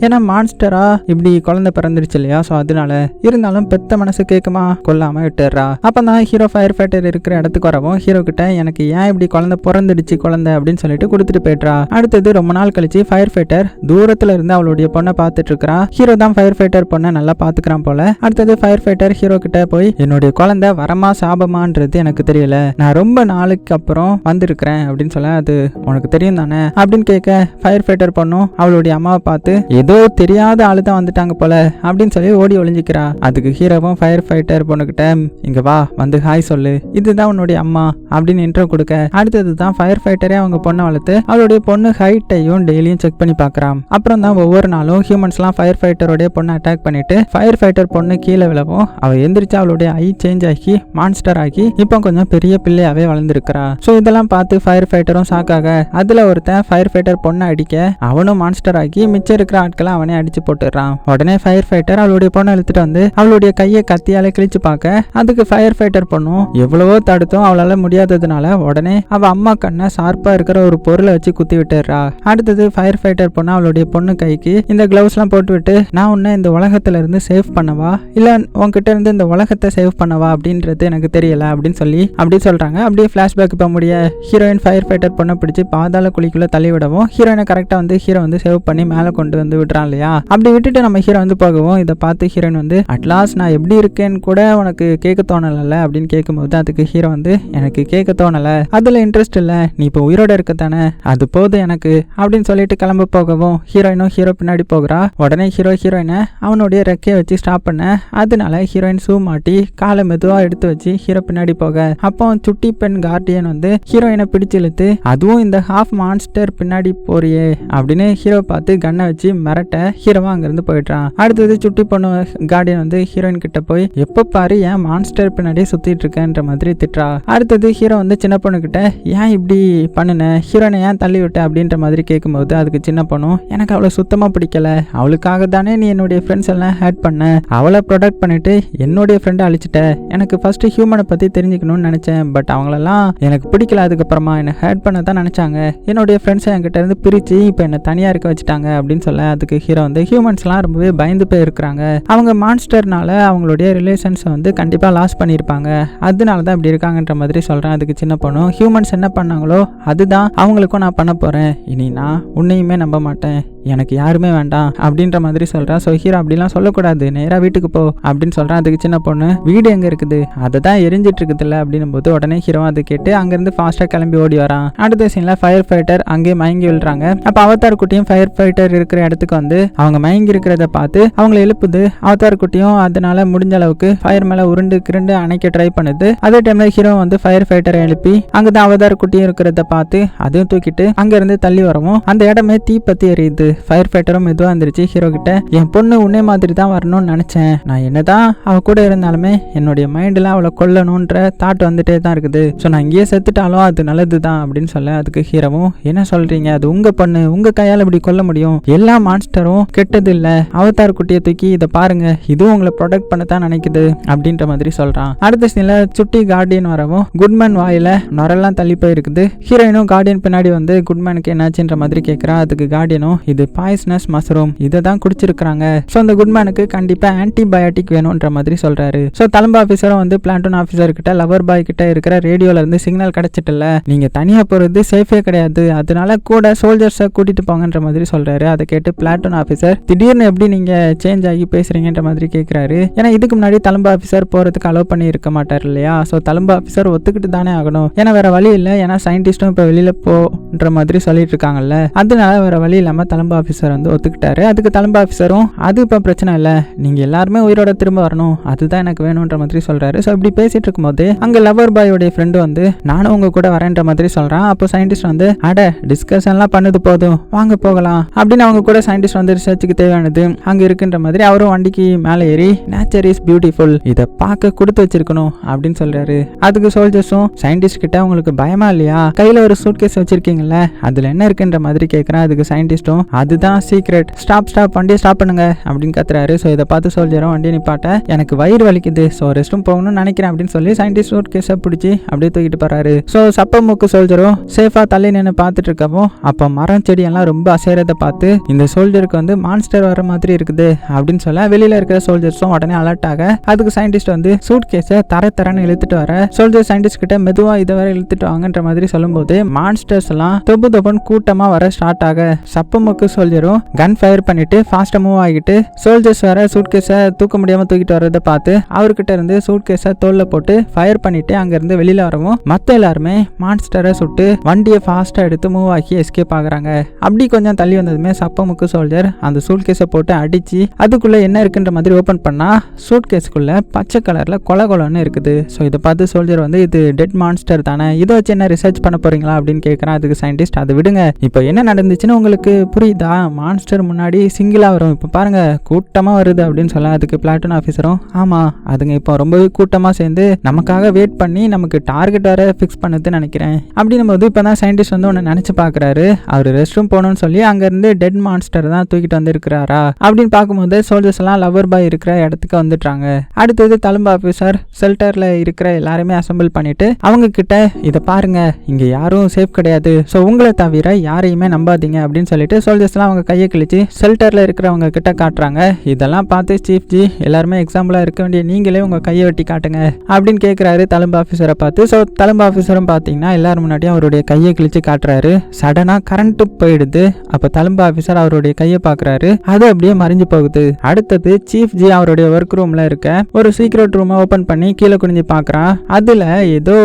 A: ஏன்னா மான்ஸ்டரா இப்படி குழந்தை வந்துருச்சு இல்லையா? ஸோ அதனால இருந்தாலும் பெத்த மனசு கேட்குமா கொல்லாம விட்டுறா அப்போ தான் ஹீரோ ஃபயர் ஃபைட்டர் இருக்கிற இடத்துக்கு வரவும் ஹீரோ கிட்ட எனக்கு ஏன் இப்படி குழந்தை பிறந்துடுச்சு குழந்தை அப்படின்னு சொல்லிட்டு கொடுத்துட்டு போயிட்டா அடுத்தது ரொம்ப நாள் கழிச்சு ஃபயர் ஃபைட்டர் தூரத்துல இருந்து அவளுடைய பொண்ணை பார்த்துட்டு இருக்கா ஹீரோ தான் ஃபயர் ஃபைட்டர் பொண்ணை நல்லா பாத்துக்கிறான் போல. அடுத்தது ஃபயர் ஃபைட்டர் ஹீரோ கிட்ட போய் என்னுடைய குழந்தை வரமா சாபமான்றது எனக்கு தெரியல. நான் ரொம்ப நாளுக்கு அப்புறம் வந்திருக்கிறேன் அப்படின்னு சொல்ல அது உனக்கு தெரியும் தானே? அப்படின்னு கேட்க ஃபயர் ஃபைட்டர் பொண்ணும் அவளுடைய அம்மாவை பார்த்து ஏதோ தெரியாத ஆளு தான் வந்துட்டாங்க போல. அப்படின்னு சொல்லி ஓடி ஒளிஞ்சிக்கிறா. அதுக்கு ஹீரோவும் ஃபயர் ஃபைட்டர் பொண்ணுகிட்ட இங்க வா வந்து ஹாய் சொல்லு. இதுதான் உன்னுடைய அம்மா அப்படின்னு இன்ட்ரோ கொடுக்க. அடுத்தது தான் ஃபயர் ஃபைட்டரே அவங்க பொண்ணை வளர்த்து அவளுடைய பொண்ணு ஹைட்டையும் டெய்லியும் செக் பண்ணி பார்க்கறான் அப்புறம் தான் ஒவ்வொரு நாளும் ஹியூமன்ஸ்லாம் ஃபயர் ஃபைட்டரோடைய பொண்ணை அட்டாக் பண்ணிட்டு ஃபயர் ஃபைட்டர் பொண்ணு கீழே விழவும் அவ எந்திரிச்சு அவளுடைய ஐ சேஞ்ச் ஆகி மான்ஸ்டர் ஆகி இப்போ கொஞ்சம் பெரிய பிள்ளையாவே வளர்ந்துருக்கிறா. ஸோ இதெல்லாம் பார்த்து ஃபயர் ஃபைட்டரும் ஷாக்காக அதுல ஒருத்தன் ஃபயர் ஃபைட்டர் பொண்ணை அடிக்க அவனும் மான்ஸ்டர் ஆகி மிச்சம் இருக்கிற ஆட்களை அவனே அடிச்சு போட்டுடுறான். உடனே ஃபயர் ஃபைட்டர் அவளுடைய பொண்ணை இழுத்துட்டு வந்து அவளுடைய கையை கத்தியால கிழிச்சு பார்க்க அதுக்கு ஃபயர் ஃபைட்டர் பொண்ணும் எவ்வளவோ தடுத்தும் அவளால முடியாததுனால உடனே அவ அம்மா கண்ணை ஷார்ப்பா இருக்கிற ஒரு பொருளை வச்சு குத்தி விட்டுறா அடுத்தது ஃபயர் ஃபைட்டர் பொண்ணு அவளுடைய பொண்ணு கைக்கு இந்த கிளவுஸ்லாம் போட்டு விட்டு நான் உன்னை இந்த உலகத்துல இருந்து சேவ் பண்ணவா? இல்ல உன்கிட்ட இருந்து இந்த உலகத்தை சேவ் பண்ணவா? அப்படின்றது எனக்கு தெரியல அப்படின்னு சொல்லி அப்படி சொல்றாங்க. அப்படியே ஃபிளாஷ்பேக் இப்போ முடிய ஹீரோயின் ஃபயர் ஃபைட்டர் பொண்ணை பிடிச்சி பாதாள குழிக்குள்ள தள்ளி விடவும் ஹீரோயினை கரெக்டாக வந்து ஹீரோ வந்து சேவ் பண்ணி மேலே கொண்டு வந்து விடுறான் இல்லையா? அப்படி விட்டுட்டு நம்ம ஹீரோ வந்து ஆகவும் இதை பார்த்து ஹீரோயின் வந்து அட்லாஸ்ட் நான் எப்படி இருக்கேன்னு கூட உனக்கு கேட்க தோணலை அப்படின்னு கேட்கும்போது அதுக்கு ஹீரோ வந்து எனக்கு கேட்க தோணலை. அதில் இன்ட்ரெஸ்ட் இல்லை. நீ இப்போ உயிரோட இருக்க தானே. அது போதும் எனக்கு. அப்படின்னு சொல்லிட்டு கிளம்ப போகவும் ஹீரோயினும் ஹீரோ பின்னாடி போகிறா. உடனே ஹீரோ ஹீரோயினை அவனுடைய ரெக்கையை வச்சு ஸ்டாப் பண்ண. அதனால ஹீரோயின் ஷூ மாட்டி காலை மெதுவாக எடுத்து வச்சு ஹீரோ பின்னாடி போக. அப்போ சுட்டி பெண் கார்டியன் வந்து ஹீரோயினை பிடிச்சு இழுத்து அதுவும் இந்த ஹாஃப் மான்ஸ்டர் பின்னாடி போறியே. அப்படின்னு ஹீரோ பார்த்து கண்ணை வச்சு மிரட்ட ஹீரோவா அங்கிருந்து போயிட்டான் அடுத்தது சுட்டி பொண்ணு கார்டியன் வந்து ஹீரோயின் கிட்ட போய் எப்போ பாரு ஏன் மான்ஸ்டர் பின்னாடியே சுத்திட்டு இருக்கேன்ற மாதிரி திட்டுறா. அடுத்தது ஹீரோ வந்து சின்ன பொண்ணு கிட்ட ஏன் இப்படி பண்ணுன? ஹீரோனை ஏன் தள்ளி விட்ட? அப்படின்ற மாதிரி கேட்கும்போது அதுக்கு சின்ன பொண்ணும் எனக்கு அவளை சுத்தமா பிடிக்கல. அவளுக்காக தானே நீ என்னுடைய ஃப்ரெண்ட்ஸ் எல்லாம் ஹேட் பண்ண. அவளை ப்ரொடக்ட் பண்ணிட்டு என்னுடைய ஃப்ரெண்டை அழிச்சிட்ட. எனக்கு ஃபர்ஸ்ட் ஹியூமனை பத்தி தெரிஞ்சுக்கணும்னு நினைச்சேன். பட் அவங்களெல்லாம் எனக்கு பிடிக்கல. அதுக்கப்புறமா என்னை ஹேட் பண்ண தான் நினைச்சாங்க. என்னுடைய ஃப்ரெண்ட்ஸை என்கிட்ட இருந்து பிரிச்சு இப்போ என்னை தனியா இருக்க வச்சுட்டாங்க. அப்படின்னு சொல்ல அதுக்கு ஹீரோ வந்து ஹியூமன்ஸ்லாம் ரொம்பவே பயந்து போய் இருக்கிறாங்க. அவங்க மான்ஸ்டர்னால அவங்களுடைய ரிலேஷன்ஸை வந்து கண்டிப்பாக லாஸ் பண்ணியிருப்பாங்க. அதனால தான் இப்படி இருக்காங்கன்ற மாதிரி சொல்கிறேன் அதுக்கு சின்ன பொண்ணும் ஹியூமன்ஸ் என்ன பண்ணாங்களோ அதுதான் அவங்களுக்கும் நான் பண்ண போகிறேன் இனி நான் உன்னையுமே நம்ப மாட்டேன். எனக்கு யாருமே வேண்டாம் அப்படின்ற மாதிரி சொல்கிறேன் ஸோ ஹீரோ அப்படிலாம் சொல்லக்கூடாது. நேராக வீட்டுக்கு போ அப்படின்னு சொல்கிறேன் அதுக்கு சின்ன பொண்ணு வீடு எங்கே இருக்குது? அதை தான் எரிஞ்சிட்டு இருக்குதுல்ல அப்படின்னும் போது உடனே ஹீரோ அதை கேட்டு அங்கேருந்து ஃபாஸ்ட்டாக கிளம்பி ஓடி வரான். அடுத்த சீனில் ஃபயர் ஃபைட்டர் அங்கேயே மயங்கி விழுறாங்க. அப்போ அவதார் குட்டியும் ஃபயர் ஃபைட்டர் இருக்கிற இடத்துக்கு வந்து அவங்க மயங்கி இருக்கிறத பார்த்து அவங்களை எழுப்புது அவதார் குட்டியும் அதனால முடிஞ்ச அளவுக்கு ஃபயர் மேலே உருண்டு கிருண்டு அணைக்க ட்ரை பண்ணுது. அதே டைம்ல ஹீரோ வந்து ஃபயர் ஃபைட்டரை எழுப்பி அங்கே தான் அவதார் குட்டியும் இருக்கிறத பார்த்து அதையும் தூக்கிட்டு அங்கேருந்து தள்ளி வரவும் அந்த இடமே தீ பத்தி எரியுது. ஃபயர் ஃபைட்டரும் மெதுவா இருந்துருச்சு ஹீரோ கிட்ட என் பொண்ணு உன்னே மாதிரி தான் வரணும்னு நினச்சேன். நான் என்னதான் அவ கூட இருந்தாலுமே என்னுடைய மைண்டில் அவளை கொல்லணுன்ற தாட் வந்துட்டே தான் இருக்குது. ஸோ நான் இங்கேயே செத்துட்டாலும் அது நல்லது தான் அப்படின்னு சொல்ல அதுக்கு ஹீரோவும் என்ன சொல்றீங்க? அது உங்க பொண்ணு. உங்க கையால் இப்படி கொல்ல முடியும். எல்லா மான்ஸ்டரும் கெட்டது இல்லை அவதார் குட்டியை தூக்கி இதை பாருங்க இதுவும் உங்களை ப்ரொடெக்ட் பண்ண தான் நினைக்குது அப்படின்ற மாதிரி சொல்றான். அடுத்த சீன்ல சுட்டி கார்டியன் வரவும் குட்மேன் வாயில நுரெல்லாம் தள்ளி போயிருக்குது. ஹீரோயினும் கார்டியன் பின்னாடி வந்து குட்மேனுக்கு என்னாச்சுன்ற மாதிரி கேட்குறா அதுக்கு கார்டியனும் இது பாய்ஸ்னஸ் மஸ்ரூம் இதை தான் குடிச்சிருக்கிறாங்க. ஸோ அந்த குட்மேனுக்கு கண்டிப்பா ஆன்டிபயோட்டிக் வேணும்ன்ற மாதிரி சொல்றாரு. ஸோ தலம்பு ஆஃபீஸரும் வந்து பிளாட்டூன் ஆஃபீஸர் கிட்ட லவர் பாய் கிட்ட இருக்கிற ரேடியோல இருந்து சிக்னல் கிடைச்சிட்டுல நீங்க தனியா போறது சேஃபே கிடையாது. அதனால கூட சோல்ஜர்ஸை கூட்டிட்டு போங்கன்ற மாதிரி சொல்றாரு. அதை கேட்டு பிளாட்டூன் ஆஃபீஸர் திடீர்னு எப்படி நீங்க சேஞ்ச் ஆகி பேசுறீங்கன்ற மாதிரி கேட்குறாரு ஏன்னா இதுக்கு முன்னாடி தலம்பு ஆஃபீஸர் போறதுக்கு அலோவ் பண்ணி இருக்க மாட்டார் இல்லையா? ஸோ தலம்பு ஆஃபீஸர் ஒத்துக்கிட்டு தானே ஆகணும். ஏன்னா வேற வழி இல்லை. ஏன்னா சயின்டிஸ்டும் இப்போ வெளியில போன்ற மாதிரி சொல்லிட்டு இருக்காங்கல்ல. அதனால வேற வழி இல்லாமல் தலம்பு ஆஃபீஸர் வந்து ஒத்துக்கிட்டாரு. அதுக்கு தலம்பு ஆஃபீஸரும் அது இப்போ பிரச்சனை இல்லை. நீங்க எல்லாருமே உயிரோட திரும்ப வரணும். அதுதான் எனக்கு வேணுன்ற மாதிரி சொல்றாரு. ஸோ இப்படி பேசிட்டு இருக்கும்போது அங்க லவர் பாயோடைய ஃப்ரெண்டு வந்து நானும் உங்க கூட வரேன்ற மாதிரி சொல்றான். அப்போ சயின்டிஸ்ட் வந்து அட டிஸ்கஷன்லாம் பண்ணது போதும். வாங்க போகலாம். அப்படின்னு அவங்க கூட சயின்டிஸ்ட் வந்து ரிசர்ச்சுக்கு தேவையானது அங்க இருக்குன்ற மாதிரி அவரும் வண்டிக்கு மேலே ஏறி நேச்சர் இஸ் பியூட்டிஃபுல் இதை பார்க்க கொடுத்து வச்சிருக்கணும் அப்படின்னு சொல்றாரு. அதுக்கு சோல்ஜர்ஸும் சயின்டிஸ்ட் கிட்ட உங்களுக்கு பயமா இல்லையா? கையில ஒரு சூட்கேஸ் வச்சிருக்கீங்கல்ல அதுல என்ன இருக்குன்ற மாதிரி கேட்கறேன் அதுக்கு சயின்டிஸ்டும் அதுதான் சீக்ரெட் ஸ்டாப் ஸ்டாப் வண்டியை ஸ்டாப் பண்ணுங்க அப்படின்னு கத்துறாரு. ஸோ இதை பார்த்து சோல்ஜரும் வண்டியை நிப்பாட்ட எனக்கு வயிறு வலிக்குது. ஸோ ரெஸ்ட்டும் போகணும்னு நினைக்கிறேன் அப்படின்னு சொல்லி சயின்டிஸ்ட் சூட் கேஸை பிடிச்சி அப்படியே தூக்கிட்டு போறாரு. ஸோ சப்ப மூக்கு சோல்ஜரும் சேஃபா தள்ளி நின்று பார்த்துட்டு இருக்கவும் அப்போ மரம் செடி எல்லாம் ரொம்ப அசைறதை பார்த்து இந்த சோல்ஜருக்கு வந்து மான்ஸ்டர் வர மாதிரி இருக்குது. அப்படின்னு சொல்ல வெளியில இருக்கிற சோல்ஜர்ஸும் உடனே அலர்ட் ஆக அதுக்கு சயின்டிஸ்ட் வந்து சூட் கேஸை தர தரன்னு இழுத்துட்டு வர சோல்ஜர் சயின்டிஸ்ட் கிட்ட மெதுவா இதை வரை இழுத்துட்டு வாங்கன்ற மாதிரி சொல்லும்போது மான்ஸ்டர்ஸ் எல்லாம் தொப்பு தொப்புன்னு கூட்டமா வர ஸ்டார்ட் ஆக சப்பமுக்கு சோல்ஜரும் கன் ஃபயர் பண்ணிட்டு ஃபாஸ்டா மூவ் ஆகிட்டு சோல்ஜர்ஸ் வர சூட்கேஸை தூக்க முடியாம தூக்கிட்டு வர்றதை பார்த்து அவர்கிட்ட இருந்து சூட் தோல்ல போட்டு ஃபயர் பண்ணிட்டு அங்க இருந்து வெளியில வரவும் மத்த எல்லாருமே மான்ஸ்டரை சுட்டு வண்டியை ஃபாஸ்டா எடுத்து மூவ் ஆக்கி எஸ்கேப் ஆகுறாங்க. அப்படி கொஞ்சம் தள்ளி வந்ததுமே சப்பமுக்கு சோல்ஜர் அந்த சூட்கேஸை போட்டு அடிச்சு அதுக்குள்ளே என்ன இருக்குன்ற மாதிரி ஓப்பன் பண்ணால் சூட் கேஸ்க்குள்ள பச்சை கலரில் கொல கொலன்னு இருக்குது. ஸோ இதை பார்த்து சோல்ஜர் வந்து இது டெட் மான்ஸ்டர் தானே இதை வச்சு என்ன ரிசர்ச் பண்ண போகிறீங்களா அப்படின்னு கேட்குறான் அதுக்கு சயின்டிஸ்ட் அதை விடுங்க. இப்போ என்ன நடந்துச்சுன்னு உங்களுக்கு புரியுதா? மான்ஸ்டர் முன்னாடி சிங்கிளாக வரும். இப்போ பாருங்கள் கூட்டமாக வருது அப்படின்னு சொல்ல அதுக்கு பிளாட்டூன் ஆஃபீஸரும் ஆமாம் அதுங்க இப்போ ரொம்பவே கூட்டமாக சேர்ந்து நமக்காக வெயிட் பண்ணி நமக்கு டார்கெட் வர ஃபிக்ஸ் பண்ணுதுன்னு நினைக்கிறேன். அப்படின்னும் போது இப்போ தான் சயின்டிஸ்ட் வந்து ஒன்று நினச்சி பார்க்குறாரு. அவர் ரெஸ்ட் ரூம் போகணும்னு சொல்லி அங்கேருந்து டெட் மான்ஸ்டர் தான் தூக்கிட்டு வந்துருக்கிறாரா? அப்படின்னு பார்க்கும்போது சோல்ஜர்ஸ் எல்லாம் லவர் பாய் இருக்கிற இடத்துக்கு வந்துட்டாங்க. அடுத்தது தழும்பு ஆஃபீஸர் ஷெல்டரில் இருக்கிற எல்லாருமே அசெம்பிள் பண்ணிட்டு அவங்க கிட்ட இதை பாருங்க இங்கே யாரும் சேஃப் கிடையாது. ஸோ உங்களை தவிர யாரையுமே நம்பாதீங்க அப்படின்னு சொல்லிட்டு சோல்ஜர்ஸ்லாம் அவங்க கையை கிழிச்சு ஷெல்டரில் இருக்கிறவங்க கிட்ட காட்டுறாங்க. இதெல்லாம் பார்த்து சீஃப் ஜி எல்லாருமே எக்ஸாம்பிளாக இருக்க வேண்டிய நீங்களே உங்கள் கையை வெட்டி காட்டுங்க அப்படின்னு கேட்குறாரு தழும்பு ஆஃபீஸரை பார்த்து. ஸோ தழும்பு ஆஃபீஸரும் பார்த்தீங்கன்னா எல்லாரும் முன்னாடியும் அவருடைய கையை கிழிச்சு காட்டுறாரு. சடனாக கரண்ட்டு போயிடுது. அப்போ தழும்பு ஆஃபீஸர் அவருடைய கையை பார்க்குறாரு அது அப்படியே மறைஞ்சு போகுது. அடுத்தது சீஃப் ஜி அவருடைய ஒர்க் ரூமில் இருக்க ஒரு சீக்ரெட் ரூமை ஓப்பன் பண்ணி கீழே குனிஞ்சு பார்க்குறான் அதில் ஏதோ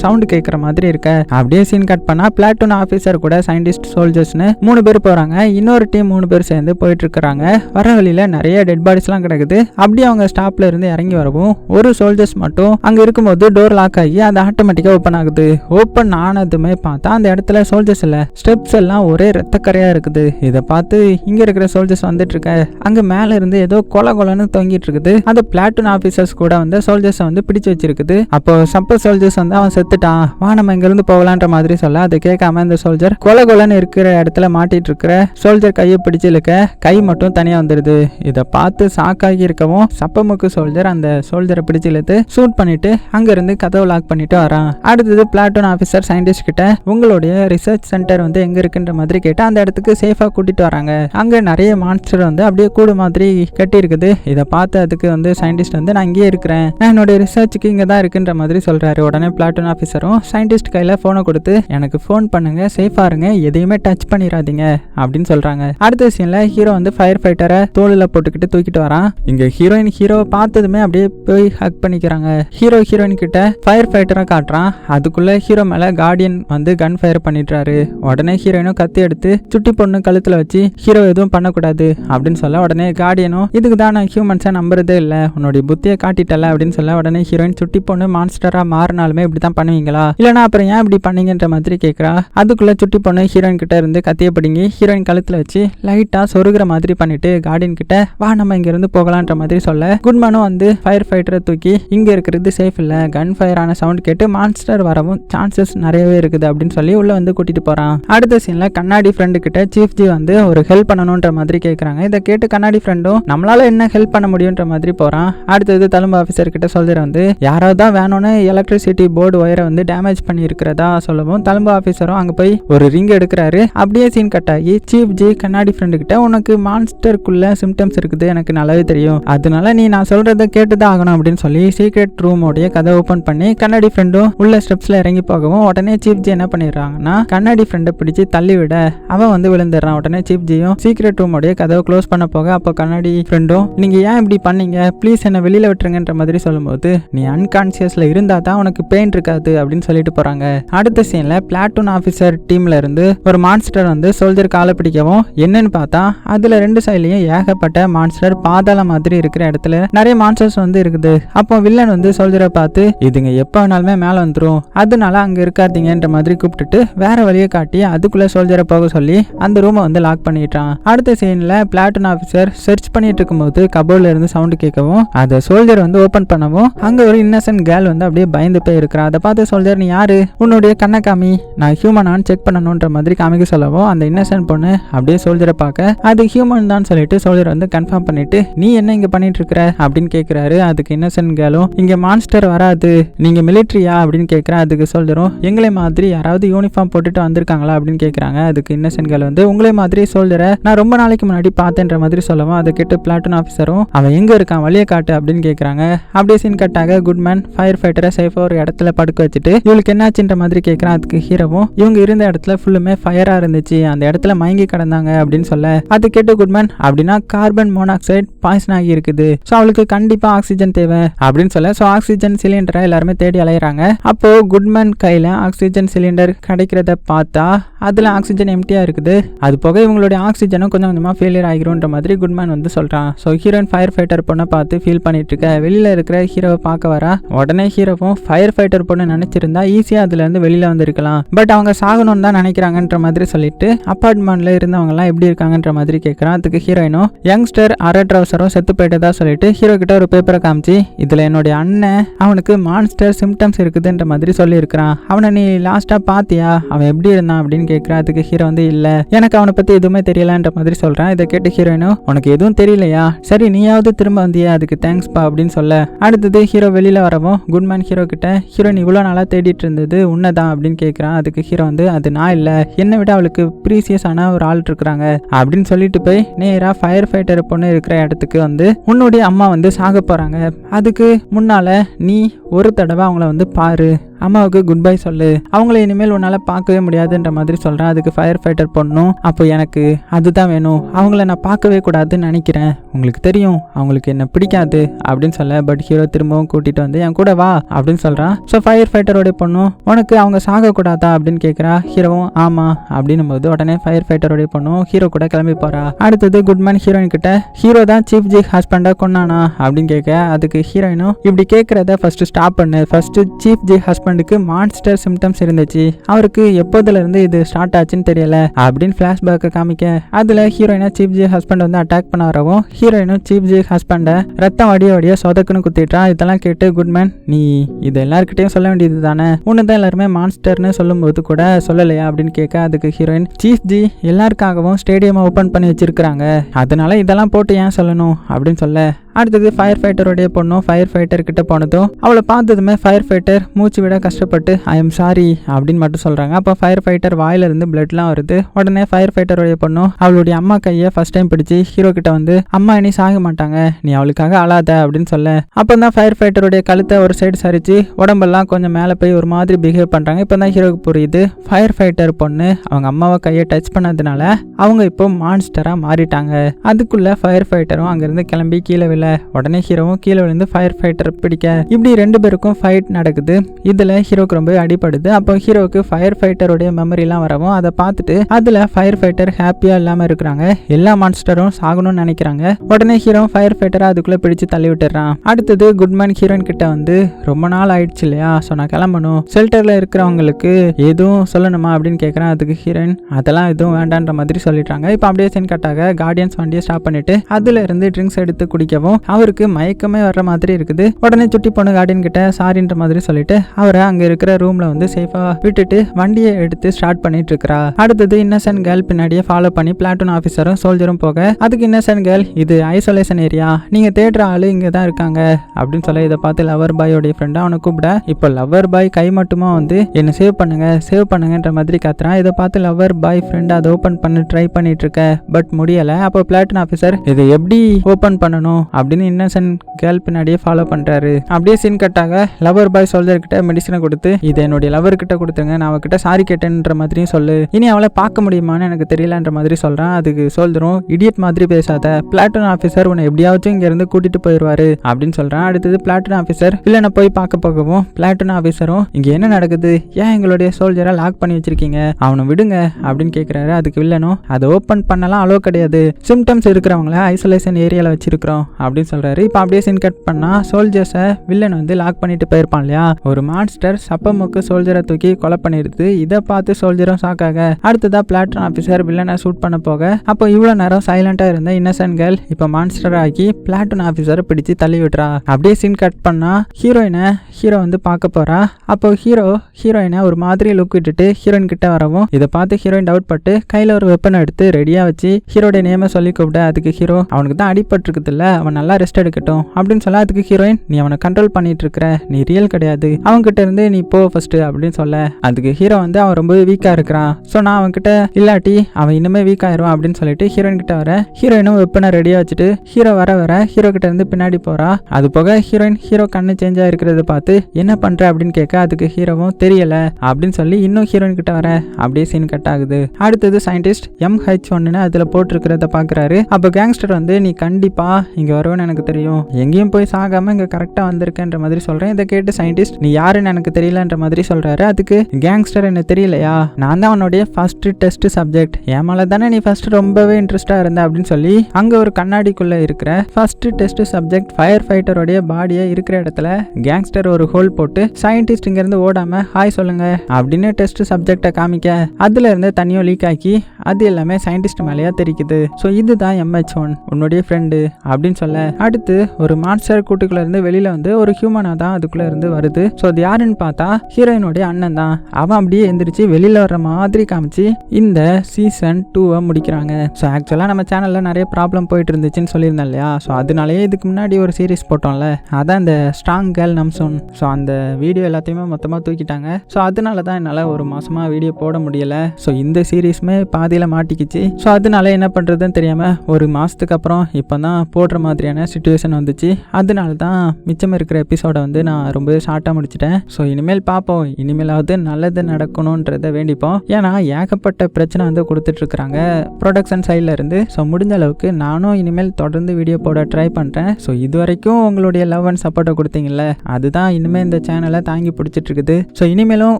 A: சவுண்டு கேட்குற மாதிரி இருக்க. அப்படியே சீன் கட் பண்ணால் பிளாட்டூன் ஆஃபீஸர் கூட சயின்டிஸ்ட் சோல்ஜர்ஸ்னு மூணு பேர் போகிறாங்க இன்னொரு டீம் மூணு பேர் சேர்ந்து போயிட்டு இருக்கிறாங்க. வர வழியில் நிறைய டெட் பாடிஸ்லாம் கிடக்குது. அப்படியே அவங்க ஸ்டாப்ல இருந்து இறங்கி வரவும் ஒரு சோல்ஜர்ஸ் மட்டும் அங்கே இருக்கும்போது டோர் லாக் ஆகி அது ஆட்டோமேட்டிக்காக ஓப்பன் ஆகுது. ஓப்பன் ஆனதுமே பார்த்தா அந்த இடத்துல சோல்ஜர்ஸ் இல்லை. ஸ்டெப்ஸ் எல்லாம் ஒரே ரத்தக்கரையாக இருக்குது. இதை பார்த்து இங்கே இருக்கிற சோல்ஜர்ஸ் வந்துட்டு இருக்க. அங்கே மேலே இருந்து ஏதோ கொல கொலன்னு தொங்கிட்டு இருக்குது அந்த பிளாட்டூன் ஆஃபீஸர்ஸ் கூட வந்து சோல்ஜர்ஸை வந்து பிடிச்சு வச்சிருக்குது. அப்போ சப்ப சோல்ஜர்ஸ் வந்து அவன் செத்துட்டான். வா நம்ம இங்கிருந்து போகலான்ற மாதிரி சொல்ல அதை கேட்காம இந்த சோல்ஜர் கொல கொலன்னு இருக்கிற இடத்துல மாட்டிட்டு இருக்கிற சோல்ஜர் கையை பிடிச்சு இழுக்க கை மட்டும் தனியா வந்துடுது இதை பார்த்து சாக்காகி இருக்கவும் சப்பமுக்கு சோல்ஜர் அந்த சோல்ஜரை பிடிச்சு இழுத்து சூட் பண்ணிட்டு அங்க இருந்து கதவை லாக் பண்ணிட்டு வரான். அடுத்தது பிளாட்டூன் ஆஃபீஸர் சயின்டிஸ்ட் கிட்ட உங்களுடைய ரிசர்ச் சென்டர் வந்து எங்க இருக்குன்ற மாதிரி கேட்டு அந்த இடத்துக்கு சேஃபா கூட்டிட்டு வராங்க. அங்க நிறைய மான்ஸ்டர் வந்து அப்படியே கூடு மாதிரி கட்டியிருக்குது. இதை பார்த்து அதுக்கு வந்து சயின்டிஸ்ட் வந்து நான் இங்கேயே இருக்கிறேன். நான் என்னோட ரிசர்ச்சுக்கு இங்கே தான் இருக்குன்ற மாதிரி சொல்கிறாரு உடனே பிளாட்டூன் ஆஃபீஸரும் சயின்டிஸ்ட் கையில் ஃபோனை கொடுத்து எனக்கு ஃபோன் பண்ணுங்க சேஃபாக இருங்க எதையுமே டச் பண்ணிடாதீங்க அப்படின்னு சொல்கிறாங்க அடுத்த விஷயம்ல ஹீரோ வந்து ஃபயர் ஃபைட்டரை தோளில் போட்டுக்கிட்டு தூக்கிட்டு வரான். இங்கே ஹீரோயின் ஹீரோவை பார்த்ததுமே அப்படியே போய் ஹக் பண்ணிக்கிறாங்க. ஹீரோ ஹீரோயின் கிட்ட ஃபயர் ஃபைட்டரை காட்டுறான். அதுக்குள்ள ஹீரோ மேலே கார்டியன் வந்து கன் ஃபயர் பண்ணிடுறாரு. உடனே ஹீரோயினும் கத்தி எடுத்து சுட்டி பொண்ணு கழுத்தில் வச்சு ஹீரோ எதுவும் பண்ணக்கூடாது. அப்படின்னு சொல்ல உடனே கார்டியனும் இதுக்கு தான் நான் ஹியூமன்ஸை நம்புறதே இல்லை. உன்னுடைய புத்தியை காட்டிட்டல அப்படின்னு சொல்ல உடனே ஹீரோயின் சுட்டி பொண்ணு மான்ஸ்டரா மாறினாலுமே இப்படி தான் பண்ணுவீங்களா? இல்லைனா அப்புறம் ஏன் இப்படி பண்ணீங்கன்ற மாதிரி கேட்குறா அதுக்குள்ள சுட்டி பொண்ணு ஹீரோயின் கிட்ட இருந்து கத்தியை பிடிங்கி ஹீரோயின் கழுத்துல வச்சு லைட்டா சொருகிற மாதிரி பண்ணிட்டு கார்டியன் கிட்ட வா நம்ம இங்க இருந்து போகலான்ற மாதிரி சொல்ல. குட்மனும் வந்து ஃபயர் ஃபைட்டரை தூக்கி இங்க இருக்கிறது சேஃப் இல்லை. கன் ஃபயர் ஆன சவுண்ட் கேட்டு மான்ஸ்டர் வரவும் சான்சஸ் நிறையவே இருக்குது அப்படின்னு சொல்லி உள்ள வந்து கூட்டிட்டு போறான். அடுத்த சீன்ல கண்ணாடி ஃப்ரெண்டு கிட்ட சீஃப் ஜி வந்து ஒரு ஹெல்ப் பண்ணணும்ன்ற மாதிரி கேட்குறாங்க இதை கேட்டு கண்ணாடி ஃப்ரெண்டும் நம்மளால என்ன ஹெல்ப் பண்ண முடியுன்ற மாதிரி போறான். அடுத்தது தழும்பு ஆஃபீஸர் கிட்ட சொல்லிடுற வந்து யாராவது தான் வேணும்னு எலக்ட்ரிசிட்டி போர்டு ஒயரை வந்து டேமேஜ் பண்ணி இருக்கிறதா சொல்லவும் தழும்பு ஆஃபீஸரும் அங்க போய் ஒரு ரிங் எடுக்கிறாரு. அப்படியே சீன் கட் ஆகி சீஃப் ஜி கண்ணாடி ஃப்ரெண்டு கிட்ட உனக்கு மான்ஸ்டருக்குள்ள சிம்டம்ஸ் இருக்குது எனக்கு நல்லாவே தெரியும். அதனால நீ நான் சொல்றத கேட்டுதான் ஆகணும் அப்படின்னு சொல்லி சீக்ரெட் ரூமோடைய கதை ஓபன் பண்ணி கண்ணாடி ஃப்ரெண்டும் உள்ள ஸ்டெப்ஸ்ல இறங்கி போகவும் உடனே சீப் ஜி என்ன பண்ணிடுறாங்கன்னா கண்ணாடி ஃப்ரெண்டை பிடிச்சி தள்ளி விட அவன் வந்து விழுந்துடுறான். உடனே சீப் ஜியும் சீக்ரெட் ரூமோடைய கதவை க்ளோஸ் பண்ண போக அப்போ கண்ணாடி ஃப்ரெண்டும் நீங்கள் ஏன் இப்படி பண்ணீங்க? ப்ளீஸ் என்னை வெளியில் விட்டுருங்கன்ற மாதிரி சொல்லும்போது நீ அன்கான்சியஸில் இருந்தால் தான் உனக்கு பெயின் இருக்காது அப்படின்னு சொல்லிட்டு போகிறாங்க அடுத்த சீனில் பிளாட்டூன் ஆஃபீஸர் டீமில் இருந்து ஒரு மான்ஸ்டர் வந்து சோல்ஜர் காலை பிடிக்கவும் என்னன்னு பார்த்தா அதில் ரெண்டு சைட்லேயும் ஏகப்பட்ட மான்ஸ்டர் பாதாள மாதிரி இருக்கிற இடத்துல நிறைய மான்ஸ்டர்ஸ் வந்து இருக்குது. அப்போ வில்லன் வந்து சோல்ஜரை பார்த்து இதுங்க எப்போ வேணாலுமே மேலே வந்துடும் அதனால அங்கே இருக்காதீங்கன்ற மாதிரி கூப்பிட்டுட்டு வேற வழியை காட்டி அதுக்குள்ளே சோல்ஜரை போக சொல்லி அந்த ரூமை வந்து லாக் பண்ணிட்டான் அடுத்த சீனில் பிளாட்டூன் ஆஃபீஸர் சர்ச் பண்ணிட்டு இருக்கும்போது கபோர்ட்ல இருந்து சவுண்ட் கேட்கவும் அதை சோல்ஜர் வந்து ஓபன் பண்ணவும் அங்க ஒரு இன்னசென்ட் கேர்ள் வந்து அப்படியே பயந்து போய் இருக்கிறா. அதை பார்த்து சோல்ஜர் நீ யாரு? உன்னுடைய கண்ணை காமி நான் ஹியூமனான்னு செக் பண்ணணுன்ற மாதிரி காமிக்க சொல்லவும் அந்த இன்னசென்ட் பொண்ணு அப்படியே சோல்ஜரை பார்க்க அது ஹியூமன் தான் சொல்லிட்டு சோல்ஜர் வந்து கன்ஃபார்ம் பண்ணிட்டு நீ என்ன இங்க பண்ணிட்டு இருக்கிற அப்படின்னு கேட்கிறாரு. அதுக்கு இன்னசென்ட் கேர்ளும் இங்க மான்ஸ்டர் வராது. நீங்க மிலிட்ரியா அப்படின்னு கேக்குறா அதுக்கு சோல்ஜரும் எங்களை மாதிரி யாராவது யூனிஃபார்ம் போட்டுட்டு வந்திருக்காங்களா? அப்படின்னு கேட்கிறாங்க. அதுக்கு இன்னசென்ட் கேர்ள் வந்து உங்களை மாதிரி சோல்ஜரை நான் ரொம்ப நாளைக்கு முன்னாடி பார்த்தேன்ற மாதிரி சொல்லவும் அதை கேட்டு பிளாட்டூன் ஆஃபீஸரும் அவன் எங்க இருக்கான்? வழியை காட்டு அப்படின்னு கேட்குறாங்க அப்படியே சீன் கட்டாக குட்மேன் ஃபயர் ஃபைட்டரை சேஃபாக ஒரு இடத்துல படுக்க வச்சுட்டு இவளுக்கு என்னாச்சுன்ற மாதிரி கேட்குறான் அதுக்கு ஹீரோவும் இவங்க இருந்த இடத்துல ஃபுல்லுமே ஃபயராக இருந்துச்சு. அந்த இடத்துல மயங்கி கிடந்தாங்க அப்படின்னு சொல்ல அது கேட்டு குட்மேன் அப்படின்னா கார்பன் மோனாக்சைடு பாய்சன் ஆகி இருக்குது. ஸோ அவளுக்கு கண்டிப்பா ஆக்சிஜன் தேவை அப்படின்னு சொல்ல ஸோ ஆக்சிஜன் சிலிண்டரை எல்லாருமே தேடி அலையிறாங்க. அப்போ குட்மேன் கையில ஆக்சிஜன் சிலிண்டர் கிடைக்கிறத பார்த்தா அதுல ஆக்சிஜன் எம்டியா இருக்குது. அது போக இவங்களுடைய ஆக்சிஜனும் கொஞ்சம் கொஞ்சமா ஃபெயிலியர் ஆகிரும்ன்ற மாதிரி குட்மேன் வந்து சொல்றான். ஸோ ஹீரோயின் ஃபயர் ஃபைட்டர் பொண்ணை பார்த்து ஃபீல் பண்ணிட்டு இருக்க வெளியில இருக்கிற ஹீரோவை பார்க்க வரா. உடனே ஹீரோவும் ஃபயர் ஃபைட்டர் பொண்ணு நினைச்சிருந்தா ஈஸியாக அதுல இருந்து வந்திருக்கலாம். பட் அவங்க சாகணும்னு தான் நினைக்கிறாங்கன்ற மாதிரி சொல்லிட்டு அப்பார்ட்மெண்ட்ல இருந்தவங்கலாம் எப்படி இருக்காங்கன்ற மாதிரி கேட்கறான் அதுக்கு ஹீரோயினும் யங்ஸ்டர் அரை ட்ரௌசரும் செத்து போயிட்டதா சொல்லிட்டு ஹீரோ கிட்ட ஒரு பேப்பரை காமிச்சு இதுல என்னுடைய அண்ணன் அவனுக்கு மான்ஸ்டர் சிம்டம்ஸ் இருக்குதுன்ற மாதிரி சொல்லியிருக்கிறான். அவனை நீ லாஸ்ட்டாக பார்த்தியா அவன் எப்படி இருந்தான்? அப்படின்னு கேட்கறான் அதுக்கு ஹீரோ வந்து இல்லை. எனக்கு அவனை பற்றி எதுவுமே தெரியலன்ற மாதிரி சொல்றான். இதை கேட்டு ஹீரோயினும் உனக்கு எதுவும் தெரியலையா? சரி நீயாவது திரும்ப வந்தியா அதுக்கு தேங்க்ஸ்ப்பா அப்படின்னு சொல்ல. அடுத்தது ஹீரோ வெளியில் வரவும் குட்மேன் ஹீரோ கிட்ட ஹீரோயின் இவ்வளோ நாளாக தேடிட்டு இருந்தது உன்னதான் அப்படின்னு கேட்குறான் அதுக்கு ஹீரோ வந்து அது நான் இல்லை. என்னை விட அவளுக்கு ப்ரீசியஸான ஒரு ஆள் இருக்கிறாங்க அப்படின்னு சொல்லிட்டு போய் நேராக ஃபயர் ஃபைட்டர் பொண்ணு இருக்கிற இடத்துக்கு வந்து உன்னுடைய அம்மா வந்து சாக போகிறாங்க அதுக்கு முன்னால் நீ ஒரு தடவை அவங்கள வந்து பாரு. அம்மாவுக்கு குட் பை சொல்லு. அவங்கள இனிமேல் உன்னால் பார்க்கவே முடியாதுன்ற மாதிரி சொல்கிறேன் அதுக்கு ஃபயர் ஃபைட்டர் பொண்ணும் அப்போ எனக்கு அதுதான் வேணும். அவங்கள நான் பார்க்கவே கூடாதுன்னு நினைக்கிறேன். உங்களுக்கு தெரியும். அவங்களுக்கு என்ன பிடிக்காது அப்படின்னு சொல்ல பட் ஹீரோ திரும்பவும் கூட்டிட்டு வந்து என் கூட வா அப்படின்னு சொல்கிறான் ஸோ ஃபயர் ஃபைட்டரோட பொண்ணும் உனக்கு அவங்க சாகக்கூடாதா? அப்படின்னு கேட்குறா ஹீரோவும் ஆமாம் அப்படின்னும் போது உடனே ஃபயர் ஃபைட்டரோட பொண்ணும் ஹீரோ கூட கிளம்பி போறா. அடுத்தது குட்மேன் ஹீரோயின் கிட்ட ஹீரோ தான் சீஃப் ஜி ஹஸ்பண்டா கொண்டானா அப்படின்னு கேட்க அதுக்கு ஹீரோயினும் இப்படி கேட்கறத ஃபர்ஸ்ட் ஸ்டாப் பண்ணு. ஃபர்ஸ்ட் சீஃப் ஜி ஹஸ்பண்ட் ஹஸ்பண்டுக்கு மான்ஸ்டர் சிம்டம்ஸ் இருந்துச்சு. அவருக்கு எப்போதுலேருந்து இது ஸ்டார்ட் ஆச்சுன்னு தெரியல. அப்படின்னு ஃப்ளாஷ்பேக்கை காமிக்க அதில் ஹீரோயினை சீப் ஜி ஹஸ்பண்ட் வந்து அட்டாக் பண்ண வரவும் ஹீரோயினும் சீப் ஜி ஹஸ்பண்டை ரத்தம் வடிய வடிய சொதக்குன்னு குத்திட்டா இதெல்லாம் கேட்டு குட்மேன் நீ இது எல்லாருக்கிட்டையும் சொல்ல வேண்டியது தானே உன்னை தான் எல்லாருமே மான்ஸ்டர்னு சொல்லும்போது கூட சொல்லலையா? அப்படின்னு கேட்க அதுக்கு ஹீரோயின் சீஃப் ஜி எல்லாருக்காகவும் ஸ்டேடியம் ஓப்பன் பண்ணி வச்சிருக்கிறாங்க. அதனால இதெல்லாம் போட்டு ஏன் சொல்லணும்? அப்படின்னு சொல்ல அடுத்தது ஃபயர் ஃபைட்டருடைய பொண்ணும் ஃபயர் ஃபைட்டர் கிட்ட போனதும் அவளை பார்த்ததுமே ஃபயர் ஃபைட்டர் மூச்சு விட கஷ்டப்பட்டு ஐ எம் சாரி அப்படின்னு மட்டும் சொல்றாங்க. அப்போ ஃபயர் ஃபைட்டர் வாயில இருந்து பிளட்லாம் வருது. உடனே ஃபயர் ஃபைட்டருடைய பொண்ணும் அவளுடைய அம்மா கையை ஃபர்ஸ்ட் டைம் பிடிச்சி ஹீரோ கிட்ட வந்து அம்மா இனி சாக மாட்டாங்க. நீ அவளுக்காக அழாத அப்படின்னு சொல்ல. அப்போ தான் ஃபயர் ஃபைட்டருடைய கழுத்தை ஒரு சைடு சரிச்சு உடம்பெல்லாம் கொஞ்சம் மேலே போய் ஒரு மாதிரி பிஹேவ் பண்றாங்க. இப்போ தான் ஹீரோக்கு புரியுது. ஃபயர் ஃபைட்டர் பொண்ணு அவங்க அம்மாவை கையை டச் பண்ணதுனால அவங்க இப்போ மான்ஸ்டரா மாறிட்டாங்க. அதுக்குள்ள ஃபயர் ஃபைட்டரும் அங்கிருந்து கிளம்பி கீழே விழ உடனே ஹீரோவும் கீழே விழுந்து ஃபயர் ஃபைட்டர் பிடிக்க. இப்படி ரெண்டு பேருக்கும் ஃபைட் நடக்குது. இதில் ஹீரோக்கு ரொம்ப அடிபடுது. அப்போ ஹீரோவுக்கு ஃபயர் ஃபைட்டருடைய மெமரிலாம் வரவும் அதை பார்த்துட்டு அதில் ஃபயர் ஃபைட்டர் ஹாப்பியாக இல்லாமல் இருக்கிறாங்க. எல்லா மான்ஸ்டரும் சாகணும்னு நினைக்கிறாங்க. உடனே ஹீரோ ஃபயர் ஃபைட்டரை அதுக்குள்ளே பிடிச்சு தள்ளி விட்டுறான் அடுத்தது குட்மேன் ஹீரோயின் கிட்ட வந்து ரொம்ப நாள் ஆயிடுச்சு இல்லையா? ஸோ நான் கிளம்பணும். ஷெல்டரில் இருக்கிறவங்களுக்கு எதுவும் சொல்லணுமா? அப்படின்னு கேட்குறேன் அதுக்கு ஹீரோயின் அதெல்லாம் எதுவும் வேண்டான்ற மாதிரி சொல்லிட்டாங்க இப்போ அப்படியே சென் கட்டாக கார்டியன்ஸ் வண்டியை ஸ்டாப் பண்ணிட்டு அதுல இருந்து ட்ரிங்க்ஸ் எடுத்து குடிக்கவும் அவருக்கு மயக்கமே வர்ற மாதிரி இருக்குது. உடனே சுட்டி பொண்ணு கார்டின் கிட்ட சாரின்ற மாதிரி சொல்லிட்டு அவரை அங்க இருக்கிற ரூம்ல வந்து சேஃபா விட்டுட்டு வண்டியை எடுத்து ஸ்டார்ட் பண்ணிட்டு இருக்கிறா. அடுத்தது இன்னசென்ட் கேர்ள் பின்னாடியே ஃபாலோ பண்ணி பிளாட்டூன் ஆஃபீஸரும் சோல்ஜரும் போக அதுக்கு இன்னசென்ட் கேர்ள் இது ஐசோலேஷன் ஏரியா நீங்க தேடுற ஆளு இங்க தான் இருக்காங்க. அப்படின்னு சொல்ல இதை பார்த்து லவர் பாயோடைய ஃப்ரெண்டா அவனை கூப்பிட இப்போ லவர் பாய் கை மட்டுமா வந்து என்ன சேவ் பண்ணுங்க சேவ் பண்ணுங்கன்ற மாதிரி கத்துறான் இதை பார்த்து லவர் பாய் ஃப்ரெண்ட் அதை ஓப்பன் பண்ண ட்ரை பண்ணிட்டு இருக்க பட் முடியல. அப்போ பிளாட்டன் ஆஃபீஸர் இதை எப்படி ஓப்பன் பண்ணணும்? அப்படின்னு இன்னசென்ட் கேர்ள் பின்னாடியே ஃபாலோ பண்றாரு. அப்படியே சீன் கட்டாக லவர் பாய் சோல்ஜர்கிட்ட மெடிசனை கொடுத்து இது என்னுடைய லவர் கிட்ட கொடுத்துருங்க நான் அவகிட்ட சாரி கேட்டேன்ற மாதிரியும் சொல்லு. இனி அவளை பார்க்க முடியுமான்னு எனக்கு தெரியலன்ற மாதிரி சொல்கிறான் அதுக்கு சோல்ஜரும் இடியட் மாதிரி பேசாத. பிளாட்டூன் ஆஃபீஸர் உன்னை எப்படியாச்சும் இங்கேருந்து கூட்டிட்டு போயிடுவாரு அப்படின்னு சொல்கிறான் அடுத்தது பிளாட்டூன் ஆஃபீஸர் வில்லனை போய் பார்க்க போகவும். பிளாட்டூன் ஆஃபீஸரும் இங்கே என்ன நடக்குது? ஏன் எங்களுடைய சோல்ஜரை லாக் பண்ணி வச்சிருக்கீங்க? அவனை விடுங்க அப்படின்னு கேட்குறாரு அதுக்கு வில்லனும் அதை ஓப்பன் பண்ணலாம் அளவு கிடையாது. சிம்டம்ஸ் இருக்கிறவங்கள ஐசோலேஷன் ஏரியாவில் வச்சிருக்கிறோம் அப்படின்னு சொல்றாரு. இப்போ அப்படியே சின் கட் பண்ணா சோல்ஜர்ஸை வில்லன் வந்து லாக் பண்ணிட்டு போயிருப்பான் இல்லையா? ஒரு மான்ஸ்டர் சப்பமுக்கு சோல்ஜரை தூக்கி கொலை பண்ணிடுது. இதை பார்த்து சோல்ஜரும் சாக்காக அடுத்ததா பிளாட்டன் ஆஃபீஸர் வில்லனை ஷூட் பண்ண போக அப்போ இவ்வளோ நேரம் சைலண்டாக இருந்த இன்னசென்ட் கேர்ள் இப்போ மான்ஸ்டர் ஆகி பிளாட்டூன் ஆஃபீஸரை பிடிச்சி தள்ளி விட்றா. அப்படியே சீன் கட் பண்ணா ஹீரோயினை ஹீரோ வந்து பார்க்க போறா. அப்போ ஹீரோ ஹீரோயினை ஒரு மாதிரி லுக் விட்டுட்டு ஹீரோயின் கிட்ட வரவும் இதை பார்த்து ஹீரோயின் டவுட் பட்டு கையில் ஒரு வெப்பன் எடுத்து ரெடியாக வச்சு ஹீரோடைய நேம சொல்லி கூப்பிட. அதுக்கு ஹீரோ அவனுக்கு தான் அடிபட்டிருக்குது இல்ல அவன் நல்லா ரெஸ்ட் எடுக்கட்டும். அப்படின்னு சொல்ல அதுக்கு ஹீரோயின் நீ அவனை கண்ட்ரோல் பண்ணிட்டு இருக்கிற நீ ரியல் கிடையாது. அவன் கிட்ட இருந்து நீ போ ஃபர்ஸ்ட் அப்படின்னு சொல்ல. அதுக்கு ஹீரோ வந்து அவன் ரொம்ப வீக்கா இருக்கிறான். ஸோ நான் அவன் கிட்ட இல்லாட்டி அவன் இன்னுமே வீக் ஆயிடுவான் அப்படின்னு சொல்லிட்டு ஹீரோயின் கிட்ட வர. ஹீரோயினும் வெப்பனை ரெடியா வச்சுட்டு ஹீரோ வர வர ஹீரோ கிட்ட இருந்து பின்னாடி போறா. அது போக ஹீரோயின் ஹீரோ கண்ணு சேஞ்ச் ஆயிருக்கிறத பார்த்து என்ன பண்ற? அப்படின்னு கேட்க அதுக்கு ஹீரோவும் தெரியல. அப்படின்னு சொல்லி இன்னும் ஹீரோயின் கிட்ட வர. அப்படியே சீன் கட் ஆகுது. அடுத்தது சயின்டிஸ்ட் எம் ஹெச் ஒன்னு அதுல போட்டிருக்கிறத பாக்குறாரு. அப்போ கேங்ஸ்டர் வந்து நீ கண்டிப்பா இங்க வருவேன்னு எனக்கு தெரியும். எங்கேயும் போய் சாகாம இங்க கரெக்டா வந்திருக்கேன்ற மாதிரி சொல்றேன். இதை கேட்டு சயின்டிஸ்ட் நீ யாருன்னு எனக்கு தெரியலன்ற மாதிரி சொல்றாரு. அதுக்கு கேங்ஸ்டர் எனக்கு தெரியலையா? நான் தான் உன்னுடைய ஃபர்ஸ்ட் டெஸ்ட் சப்ஜெக்ட் என் மேல தானே நீ ஃபர்ஸ்ட் ரொம்பவே இன்ட்ரெஸ்டா இருந்த அப்படின்னு சொல்லி அங்க ஒரு கண்ணாடிக்குள்ள இருக்கிற ஃபர்ஸ்ட் டெஸ்ட் சப்ஜெக்ட் ஃபயர் ஃபைட்டருடைய பாடியை இருக்கிற இடத்துல கேங்ஸ்டர் ஒரு ஹோல் போட்டு சயின்டிஸ்ட் இங்க இருந்து ஓடாம ஹாய் சொல்லுங்க அப்படின்னு டெஸ்ட் சப்ஜெக்டை காமிக்க அதுல இருந்து தண்ணியும் லீக் ஆக்கி அது எல்லாமே சயின்டிஸ்ட் மேலேயா தெரிக்குது. ஸோ இதுதான் எம்ஹெச் ஒன் உன்னுடைய ஃப்ரெண்டு அப்படின்னு சொல்ல அடுத்து ஒரு மான்ஸ்டர் கூட்டுக்குள்ள இருந்து வெளியில வந்து ஒரு ஹியூமனா தான் அதுக்குள்ள இருந்து வருது. ஸோ அது யாருன்னு பார்த்தா ஹீரோயினுடைய அண்ணன் தான். அவன் அப்படியே எந்திரிச்சு வெளியில வர்ற மாதிரி காமிச்சு இந்த சீசன் டூவை முடிக்கிறாங்க. ஸோ ஆக்சுவலாக நம்ம சேனலில் நிறைய ப்ராப்ளம் போயிட்டு இருந்துச்சுன்னு சொல்லியிருந்தேன் இல்லையா? ஸோ அதனாலேயே இதுக்கு முன்னாடி ஒரு சீரிஸ் போட்டோம்ல. அதான் இந்த ஸ்ட்ராங் கேர்ள் நம்சோன் ஸோ அந்த வீடியோ எல்லாத்தையுமே மொத்தமாக தூக்கிட்டாங்க. ஸோ அதனால தான் என்னால் ஒரு மாதமாக வீடியோ போட முடியல. ஸோ இந்த சீரீஸுமே பாதியில் மாட்டிக்கிச்சு. ஸோ அதனால என்ன பண்ணுறதுன்னு தெரியாமல் ஒரு மாதத்துக்கு அப்புறம் இப்போ தான் போடுற மாதிரியான சுச்சுவேஷன் வந்துச்சு. அதனால தான் மிச்சம் இருக்கிற எபிசோடை வந்து நான் ரொம்ப ஷார்ட்டாக முடிச்சிட்டேன். ஸோ இனிமேல் பார்ப்போம். இனிமேலாவது நல்லது நடக்கணுன்றதை வேண்டிப்போம். ஏன்னா ஏகப்பட்ட பிரச்சனை வந்து கொடுத்துட்ருக்குறாங்க ப்ரொடக்ஷன் சைடில் இருந்து. ஸோ முடிஞ்ச அளவுக்கு நானும் இனிமேல் தொடர்ந்து வீடியோ போட ட்ரை பண்ணுறேன் ஸோ இது வரைக்கும் உங்களுடைய லவ் அண்ட் சப்போர்ட்டை கொடுத்தீங்கல்ல? அதுதான் இனிமேல் இந்த சேனலை தாங்கி பிடிச்சிட்டு இருக்குது. ஸோ இனிமேலும்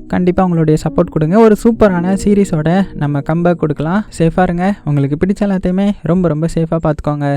A: கண்டிப்பாக உங்களுடைய சப்போர்ட் கொடுங்க. ஒரு சூப்பரான சீரீஸோட நம்ம கம்பேக் கொடுக்கலாம். சேஃபாக இருங்க. உங்களுக்கு பிடிச்ச எல்லாத்தையுமே ரொம்ப ரொம்ப சேஃபாக பார்த்துக்கோங்க.